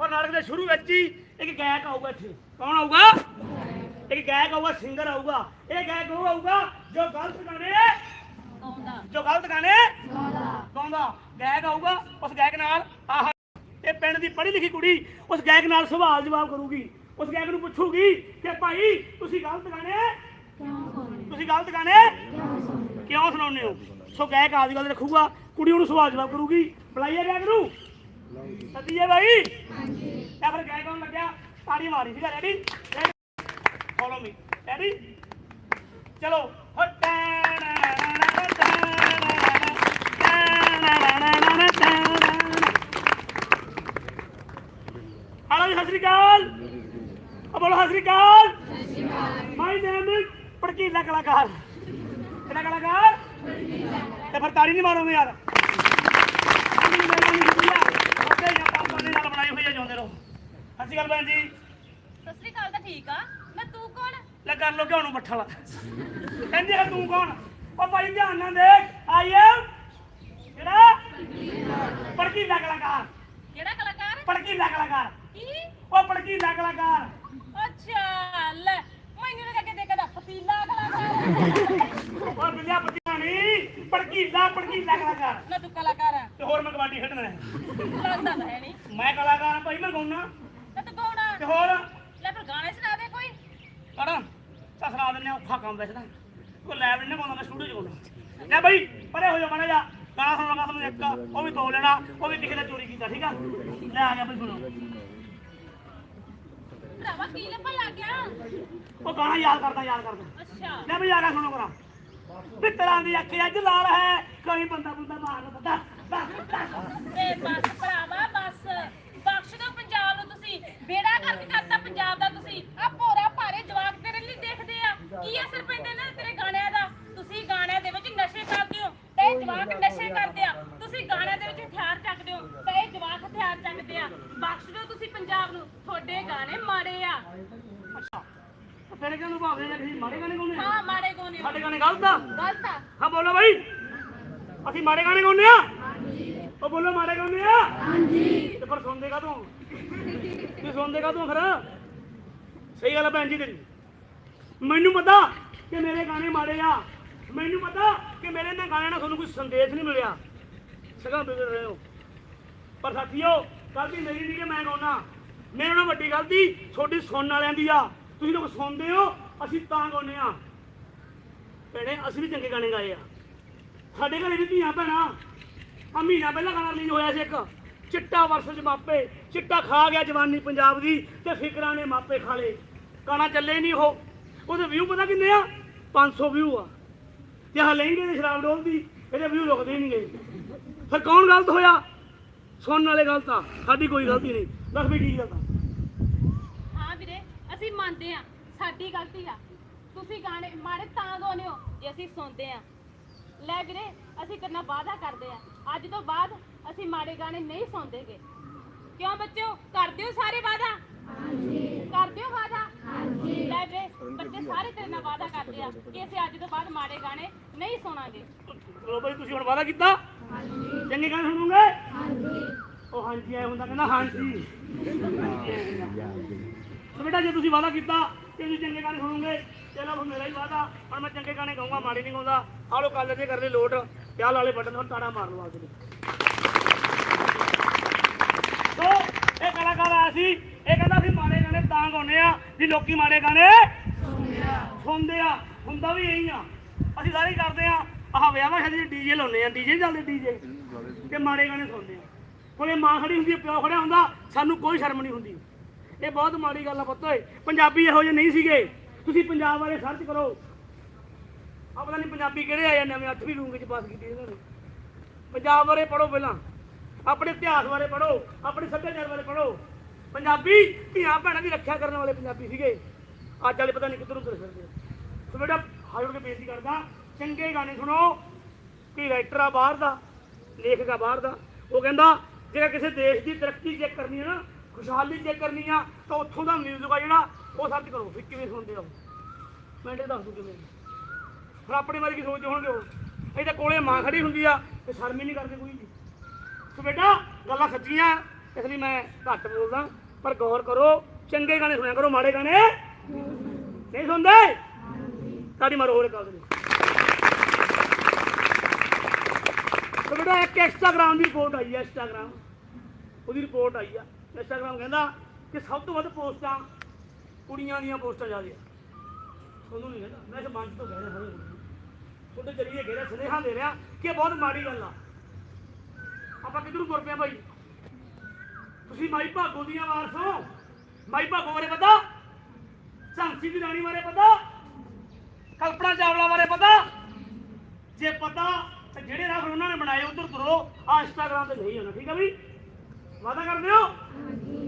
ਔਰ ਨਾਟਕ ਦੇ ਸ਼ੁਰੂ ਵਿੱਚ ਹੀ ਇੱਕ ਗਾਇਕ ਆਊਗਾ ਇੱਥੇ। ਕੌਣ ਆਊਗਾ? ਇੱਕ ਗਾਇਕ ਆਊਗਾ ਸਿੰਗਰ ਆਊਗਾ। ਇਹ ਗਾਇਕ ਉਹ ਆਊਗਾ ਜੋ ਗਲਤ ਗਾਣੇ ਆਉਂਦਾ ਜੋ ਗਲਤ ਗਾਣੇ ਗਾਉਂਦਾ। ਗਾਇਕ ਆਊਗਾ ਉਸ ਗਾਇਕ ਨਾਲ ਆਹ ਇਹ ਪਿੰਡ ਦੀ ਪੜ੍ਹੀ ਲਿਖੀ ਕੁੜੀ ਉਸ ਗਾਇਕ ਨਾਲ ਸਵਾਲ ਜਵਾਬ ਕਰੂਗੀ। ਉਸ ਗਾਇਕ ਨੂੰ ਪੁੱਛੂਗੀ ਕਿ ਭਾਈ ਤੁਸੀਂ ਗਲਤ ਗਾਣੇ ਤੁਸੀਂ ਗਲਤ ਗਾਣੇ ਕਿਉਂ ਸੁਣਾਉਂਦੇ ਹੋ? ਸੋ ਗਾਇਕ ਆਦੀ ਗੱਲ ਰੱਖੂਗਾ। ਕੁੜੀ ਉਹਨੂੰ ਸਵਾਲ ਜਵਾਬ ਕਰੂਗੀ। ਬੁਲਾਈਏ ਗਾਇਕ ਨੂੰ। ਸੱਦੀਏ ਭਾਈ ਤਾਂ ਫਿਰ ਗਾਇਕ ਕੌਣ ਲੱਗਿਆ। ਤਾੜੀ ਮਾਰੀ ਸੀਗਾ ਰੈਡੀ ਫੋਲੋ ਮੀ ਰੈਡੀ ਚਲੋ। ਹੋ ਹਲੋ ਸਤਿ ਸ੍ਰੀ ਅਕਾਲ। ਆ ਬੋਲੋ, ਸਤਿ ਸ੍ਰੀ ਅਕਾਲ। ਮਾਈ ਨੇਮ ਇਜ਼ ਪੜਕੀਲਾ ਕਲਾਕਾਰ। ਕਿਹੜਾ ਕਲਾਕਾਰ? ਤੇ ਫਿਰ ਤਾੜੀ ਨਹੀਂ ਮਾਰੋਗੇ ਯਾਰ। ਨੇ ਨਾਲ ਬਣਾਈ ਹੋਈ ਹੈ ਜਾਂਦੇ ਰਹੋ। ਸਤਿ ਸ੍ਰੀ ਅਕਾਲ ਭੈਣ ਜੀ। ਸਤਿ ਸ੍ਰੀ ਅਕਾਲ ਤਾਂ ਠੀਕ ਆ। ਮੈਂ ਤੂੰ ਕੌਣ? ਲੈ ਕਰ ਲੋ ਕਿਉਂ ਨੂੰ ਬੱਠਾ ਲਾ ਕਹਿੰਦੇ ਆ ਤੂੰ ਕੌਣ? ਉਹ ਭਾਈ ਧਿਆਨ ਨਾਲ ਦੇਖ ਆਈ ਐਮ ਕਿਹੜਾ? ਪੜਕੀਲਾ ਕਲਾਕਾਰ। ਕਿਹੜਾ ਕਲਾਕਾਰ? ਪੜਕੀਲਾ ਕਲਾਕਾਰ। ਕੀ? ਉਹ ਪੜਕੀਲਾ ਕਲਾਕਾਰ। ਅੱਛਾ ਲੈ ਮੈਨੂੰ ਲੱਗਾ ਕਿ ਦੇਖਦਾ ਪਤੀਲਾ ਕਲਾਕਾਰ। ਉਹ ਬਿਲਿਆ ਪਤੀਲਾ ਨਹੀਂ ਪੜਕੀਲਾ ਪੜਕੀਲਾ ਕਲਾਕਾਰ। ਨਾ ਤੂੰ ਕਲਾਕਾਰ ਹੋਰ ਮੈਂ ਕਬੱਡੀ ਖੇਡਣਾ ਹੈ। ਲੱਗਦਾ ਤਾਂ ਹੈ ਨਹੀਂ। ਮੈਂ ਕਲਾਕਾਰ ਹਾਂ ਭਾਈ ਮੈਂ ਗਾਉਣਾ ਨਾ ਤੂੰ ਆ ਤੇ ਹੋਰ? ਲੈ ਫਿਰ ਗਾਣੇ ਸੁਣਾ ਦੇ ਕੋਈ। ਕਰਾਂ ਤਾਂ ਸੁਣਾ ਦਿੰਦੇ ਆ ਔਖਾ ਕੰਮ ਵੈਸੇ ਤਾਂ। ਉਹ ਲੈਬ ਨਹੀਂ ਪਾਉਂਦਾ ਮੈਂ ਸਟੂਡੀਓ 'ਚ ਗਾਉਂਦਾ। ਲੈ ਭਾਈ ਪਰੇ ਹੋ ਜਾ ਮਾੜਾ ਜਾ ਗਾਣਾ ਸੁਣਾਉਣਾ ਤੁਹਾਨੂੰ ਇੱਕ ਉਹ ਵੀ ਦੋ ਲੈਣਾ ਉਹ ਵੀ ਕਿਸੇ ਦਾ ਚੋਰੀ ਕੀਤਾ ਠੀਕ ਆ? ਲੈ ਆ ਗਿਆ ਭਾਈ ਸੁਣੋ। ਭਰਾਵਾ ਕੀ ਲੱਭਣ ਲੱਗ ਗਿਆ? ਉਹ ਗਾਣਾ ਯਾਦ ਕਰਦਾ ਯਾਦ ਕਰਦਾ। ਅੱਛਾ। ਲੈ ਵੀ ਯਾਰਾ ਸੁਣੋ ਕਰਾ ਪਿੱਤਰਾਂ ਦੀ ਅੱਖ ਅੱਜ ਲਾਲ ਹੈ। ਕੋਈ ਬੰਦਾ ਬੰਦਾ ਮਾਰ ਦੱਸ ਦੱਸ ਬਸ। ਭਰਾਵਾ ਬਸ। ਬਖਸ਼ ਦਿਓ ਪੰਜਾਬ ਨੂੰ ਤੁਸੀਂ। ਬੇੜਾ ਕਰਕੇ ਕਰਤਾ ਪੰਜਾਬ ਦਾ ਤੁਸੀਂ ਆ ਭੋਰਾ ਭਾਰੇ ਜਵਾਕ ਤੇਰੇ ਲਈ ਦੇਖਦੇ ਆ ਕੀ ਅਸਰ ਪੈਂਦਾ ਇਹਨਾਂ ਦੇ ਤੇਰੇ ਗਾਣਿਆਂ ਦਾ ਤੁਸੀਂ ਗਾਣਿਆਂ ਦੇ ਵਿੱਚ ਨਸ਼ੇ ਕਰਦੇ ਹੋ ਤੇ ਇਹ ਜਵਾਕ ਨਸ਼ੇ ਕਰਦੇ ਆ ਤੁਸੀਂ ਗਾਣਿਆਂ ਦੇ ਵਿੱਚ ਹਥਿਆਰ ਚੱਕਦੇ ਹੋ ਤੇ ਇਹ ਜਵਾਕ ਹਥਿਆਰ ਚੱਕਦੇ ਆ ਬਖਸ਼ ਦਿਓ ਤੁਸੀਂ ਪੰਜਾਬ ਨੂੰ ਤੁਹਾਡੇ ਗਾਣੇ ਮਾੜੇ ਆ ਅੱਛਾ ਤੇ ਤੇਰੇ ਕਿਉਂ ਭਾਵੇਂ ਜਾਂ ਕਿਸੇ ਮਾੜੇ ਗਾਣੇ ਗਾਉਂਦੇ ਆ ਹਾਂ ਮਾੜੇ ਗਾਣੇ ਸਾਡੇ ਗਾਣੇ ਗਲਤ ਆ ਗਲਤ ਆ ਹਾਂ ਬੋਲੋ ਭਾਈ ਅਸੀਂ ਮਾੜੇ ਗਾਣੇ ਗਾਉਂਦੇ ਆ ਉਹ ਬੋਲੋ ਮਾੜੇ ਗਾਉਂਦੇ ਆ ਹਾਂਜੀ ਸੁਣਦੇ ਕਾ ਤੂੰ ਤੂੰ ਸੁਣਦੇ ਕਾ ਤੂੰ ਫਿਰ? ਸਹੀ ਗੱਲ ਆ ਭੈਣ ਜੀ ਤੇਰੀ। ਮੈਨੂੰ ਪਤਾ ਕਿ ਮੇਰੇ ਗਾਣੇ ਮਾੜੇ ਆ। ਮੈਨੂੰ ਪਤਾ ਕਿ ਮੇਰੇ ਇਹਨਾਂ ਗਾਣਿਆਂ ਨਾਲ ਤੁਹਾਨੂੰ ਕੋਈ ਸੰਦੇਸ਼ ਨਹੀਂ ਮਿਲਿਆ। ਸਗਾ ਬਿਗੜ ਰਹੇ ਹੋ ਪਰ ਸਾਥੀਓ ਗਲਤੀ ਮੇਰੀ ਨਹੀਂ ਕਿ ਮੈਂ ਗਾਉਣਾ ਮੇਰੇ ਨਾਲ ਵੱਡੀ ਗਲਤੀ ਤੁਹਾਡੀ ਸੁਣਨ ਵਾਲਿਆਂ ਦੀ ਆ। ਤੁਸੀਂ ਲੋਕ ਸੁਣਦੇ ਹੋ, ਅਸੀਂ ਤਾਂ ਗਾਉਂਦੇ ਆ ਭੈਣੇ, ਅਸੀਂ ਵੀ ਚੰਗੇ ਗਾਣੇ ਗਾਏ ਆ। ਸਾਡੇ ਘਰੇ ਵੀ ਧੀਆਂ ਭੈਣਾਂ। ਆ ਮਹੀਨਾ ਪਹਿਲਾਂ ਗਾਣਾ ਰਿਲੀਜ਼ ਹੋਇਆ ਸੀ ਇੱਕ। ਚਿੱਟਾ ਵਰਸਜ ਮਾਪੇ, ਚਿੱਟਾ ਖਾ ਗਿਆ ਜਵਾਨੀ ਪੰਜਾਬ ਦੀ ਤੇ ਫਿਕਰਾਂ ਨੇ ਮਾਪੇ ਖਾ ਲਏ। ਚੱਲੇ ਨਹੀਂ ਉਹ। ਉਹਦੇ ਵਿਊ ਪਤਾ ਕਿੰਨੇ ਆ? 500 ਵਿਊ ਆ। ਤੇ ਆਹ ਲਹਿੰਗੇ ਦੇ ਸ਼ਰਾਬ ਡੋਲਦੀ, ਇਹਦੇ ਵਿਊ ਰੁਕਦੇ ਨਹੀਂ ਗਏ ਫਿਰ ਕੌਣ ਗਲਤ ਹੋਇਆ? ਸੁਣਨ ਵਾਲੇ ਗਲਤ ਆ, ਸਾਡੀ ਕੋਈ ਗਲਤੀ ਨਹੀਂ। ਦੱਸ ਵੀ ਕੀ ਗਲਤ ਆ। ਹਾਂ ਵੀਰੇ, ਅਸੀਂ ਮੰਨਦੇ ਆ ਸਾਡੀ ਗਲਤੀ ਆ। ਤੁਸੀਂ ਗਾਣੇ ਮਾੜੇ ਤਾਂ ਗਾਉਂਦੇ ਹੋ, ਜੇ ਅਸੀਂ ਸੁਣਦੇ ਆ ਲੈ ਵੀਰੇ ਅਸੀਂ ਕਰਨਾ ਵਾਅਦਾ ਕਰਦੇ ਆ। ਅੱਜ ਤੋਂ ਬਾਅਦ ਅਸੀਂ ਮਾੜੇ ਗਾਣੇ ਨਹੀਂ ਸੁਣਦੇਗੇ। ਕਿਉਂ ਬੱਚਿਓ? ਕਰਦੇ ਹੋ ਸਾਰੇ ਵਾਅਦਾ? ਹਾਂਜੀ। ਕਰਦੇ ਹੋ ਵਾਅਦਾ? ਹਾਂਜੀ। ਲੈ ਵੀਰੇ ਬੱਚੇ ਸਾਰੇ ਤੇਰੇ ਨਾਲ ਵਾਅਦਾ ਕਰਦੇ ਆ ਕਿ ਅਸੀਂ ਅੱਜ ਤੋਂ ਬਾਅਦ ਮਾੜੇ ਗਾਣੇ ਨਹੀਂ ਸੁਣਾਂਗੇ। ਚਲੋ ਭਾਈ ਤੁਸੀਂ ਹੁਣ ਵਾਦਾ ਕੀਤਾ? ਹਾਂਜੀ। ਚੰਗੇ ਗਾਣੇ ਸੁਣੋਗੇ? ਹਾਂਜੀ। ਉਹ ਹਾਂਜੀ ਐ ਹੁੰਦਾ ਕਹਿੰਦਾ ਹਾਂਜੀ। ਸੋ ਬੇਟਾ ਜੇ ਤੁਸੀਂ ਵਾਦਾ ਕੀਤਾ ਕਿ ਤੁਸੀਂ ਚੰਗੇ ਗਾਣੇ ਸੁਣੋਗੇ ਚਲੋ ਹੁਣ ਮੇਰਾ ਹੀ ਵਾਦਾ ਹੁਣ ਮੈਂ ਚੰਗੇ ਗਾਣੇ ਗਾਉਂਗਾ ਮਾੜੇ ਨਹੀਂ ਗਾਉਂਦਾ। ਆਹ ਲੋ ਕੱਲ ਜੇ ਕਰ ਲਈ ਲੋਟ ਪਿਆਲ ਵਾਲੇ ਬਟਨ ਨੂੰ ਤਾੜਾ ਮਾਰ ਲਓ ਆਪਦੇ ਸੋ ਇਹ ਕਲਾਕਾਰ ਆਇਆ ਸੀ ਇਹ ਕਹਿੰਦਾ ਸੀ ਮਾੜੇ ਗਾਣੇ ਤਾਂ ਗਾਉਂਦੇ ਆ ਵੀ ਲੋਕੀ ਮਾੜੇ ਗਾਣੇ ਸੁਣਦੇ ਆ। ਹੁੰਦਾ ਵੀ ਇਹੀ ਆ। ਅਸੀਂ ਸਾਰੇ ਹੀ ਕਰਦੇ ਆ ਆਹ ਵਿਆਹਾਂ ਸ਼ਾਦੀ ਡੀਜੇ ਲਾਉਂਦੇ ਆ ਡੀਜੇ ਚੱਲਦੇ ਡੀਜੇ ਤੇ ਮਾੜੇ ਗਾਣੇ ਸੁਣਦੇ ਆ। ਕੋਲੇ ਮਾਂ ਖੜੀ ਹੁੰਦੀ ਆ, ਪਿਓ ਖੜਿਆ ਹੁੰਦਾ ਸਾਨੂੰ ਕੋਈ ਸ਼ਰਮ ਨਹੀਂ ਹੁੰਦੀ। ਇਹ ਬਹੁਤ ਮਾੜੀ ਗੱਲ ਆ ਪੁੱਤ ਓਏ। ਪੰਜਾਬੀ ਇਹੋ ਜਿਹੇ ਨਹੀਂ ਸੀਗੇ। ਤੁਸੀਂ ਪੰਜਾਬ ਬਾਰੇ ਸਰਚ ਕਰੋ। ਆ ਪਤਾ ਨਹੀਂ ਪੰਜਾਬੀ ਕਿਹੜੇ ਆਏ ਆ, ਨਵੇਂ 8ਵੀਂ ਰੂੰਗ ਚ ਪਾਸ ਕੀਤੀ ਇਹਨਾਂ ਨੇ। ਪੰਜਾਬ ਬਾਰੇ ਪੜੋ ਪਹਿਲਾਂ, ਆਪਣੇ ਇਤਿਹਾਸ ਬਾਰੇ ਪੜੋ ਆਪਣੇ ਸੱਭਿਆਚਾਰ ਬਾਰੇ ਪੜੋ ਪੰਜਾਬੀ ਧੀਆਂ ਭੈਣਾਂ ਦੀ ਰੱਖਿਆ ਕਰਨ ਵਾਲੇ ਪੰਜਾਬੀ ਸੀਗੇ। ਅੱਜ ਵਾਲੇ ਪਤਾ ਨਹੀਂ ਕਿੱਧਰੋਂ ਉੱਧਰ ਫਿਰਦੇ ਸੋ ਬੇਟਾ ਹਾਜ਼ਰ ਕੇ ਬੇਨਤੀ ਕਰਦਾ, ਚੰਗੇ ਗਾਣੇ ਸੁਣੋ ਕਿ ਰਾਈਟਰ ਆ ਬਾਹਰ ਦਾ, ਲੇਖਕ ਆ ਬਾਹਰ ਦਾ, ਉਹ ਕਹਿੰਦਾ ਜੇ ਕਿਸੇ ਦੇਸ਼ ਦੀ ਤਰੱਕੀ ਚੈੱਕ ਕਰਨੀ ਹੈ ਨਾ, ਖੁਸ਼ਹਾਲੀ ਚੈੱਕ ਕਰਨੀ ਆ, ਤਾਂ ਉੱਥੋਂ ਦਾ ਮਿਊਜ਼ਿਕ ਆ ਜਿਹੜਾ ਉਹ ਸਰਚ ਕਰੋ ਵੀ ਕਿਵੇਂ ਸੁਣਦੇ ਹੋ ਮੈਂ ਤੇ ਦੱਸ ਦੂ ਕਿਵੇਂ। ਹੁਣ ਆਪਣੇ ਬਾਰੇ ਕੀ ਸੋਚਦੇ ਹੋਣਗੇ ਉਹ ਇਹ ਤਾਂ ਕੋਲੇ ਮਾਂ ਖੜੀ ਹੁੰਦੀ ਆ, ਤੇ ਸ਼ਰਮ ਹੀ ਨਹੀਂ ਕਰਦੇ ਕੋਈ ਵੀ। ਸੋ ਬੇਟਾ, ਗੱਲਾਂ ਸੱਚੀਆਂ, ਇਸ ਲਈ ਮੈਂ ਘੱਟ ਬੋਲਦਾ। ਪਰ ਗੌਰ ਕਰੋ, ਚੰਗੇ ਗਾਣੇ ਸੁਣਿਆ ਕਰੋ, ਮਾੜੇ ਗਾਣੇ। ਨਹੀਂ ਸੁਣਦੇ? ਸਾਡੀ ਮਾਰੋ ਹੋਰ ਕਾਲ ਦੇ ਬੇਟਾ, ਇੱਕ ਇੰਸਟਾਗ੍ਰਾਮ ਦੀ ਰਿਪੋਰਟ ਆਈ ਹੈ ਇੰਸਟਾਗ੍ਰਾਮ ਉਹਦੀ ਰਿਪੋਰਟ ਆਈ ਆ। ਇੰਸਟਾਗ੍ਰਾਮ ਕਹਿੰਦਾ ਕਿ ਸਭ ਤੋਂ ਵੱਧ ਪੋਸਟਾਂ ਕੁੜੀਆਂ ਦੀਆਂ ਪੋਸਟਾਂ ਜ਼ਿਆਦਾ ਤੁਹਾਨੂੰ ਨਹੀਂ ਕਹਿੰਦਾ। ਮੈਂ ਇਸ ਤੋਂ ਕਹਿ ਰਿਹਾ ਸਾਰੇ ਤੁਹਾਡੇ ਜਰੀਏ ਕਹਿ ਰਿਹਾ, ਸੁਨੇਹਾ ਦੇ ਰਿਹਾ ਕਿ ਇਹ ਬਹੁਤ ਮਾੜੀ ਗੱਲ ਆ। ਆਪਾਂ ਕਿੱਧਰ ਨੂੰ ਤੁਰ ਪਏ ਭਾਈ? ਤੁਸੀਂ ਮਾਈ ਭਾਗੋ ਦੀਆਂ ਵਾਰਸ ਮਾਈ ਭਾਗੋ ਬਾਰੇ ਪਤਾ? ਝਾਂਸੀ ਦੀ ਰਾਣੀ ਬਾਰੇ ਪਤਾ? ਕਲਪਨਾ ਚਾਵਲਾ ਬਾਰੇ ਪਤਾ? ਜੇ ਪਤਾ, ਤੇ ਜਿਹੜੇ ਰਾਹ ਉਹਨਾਂ ਨੇ ਬਣਾਏ, ਉਧਰ ਤੁਰੋ। ਆ ਇੰਸਟਾਗ੍ਰਾਮ ਤੇ ਨਹੀਂ ਜਾਣਾ ਠੀਕ ਆ ਵੀ ਵਾਦਾ ਕਰਦੇ ਹੋ?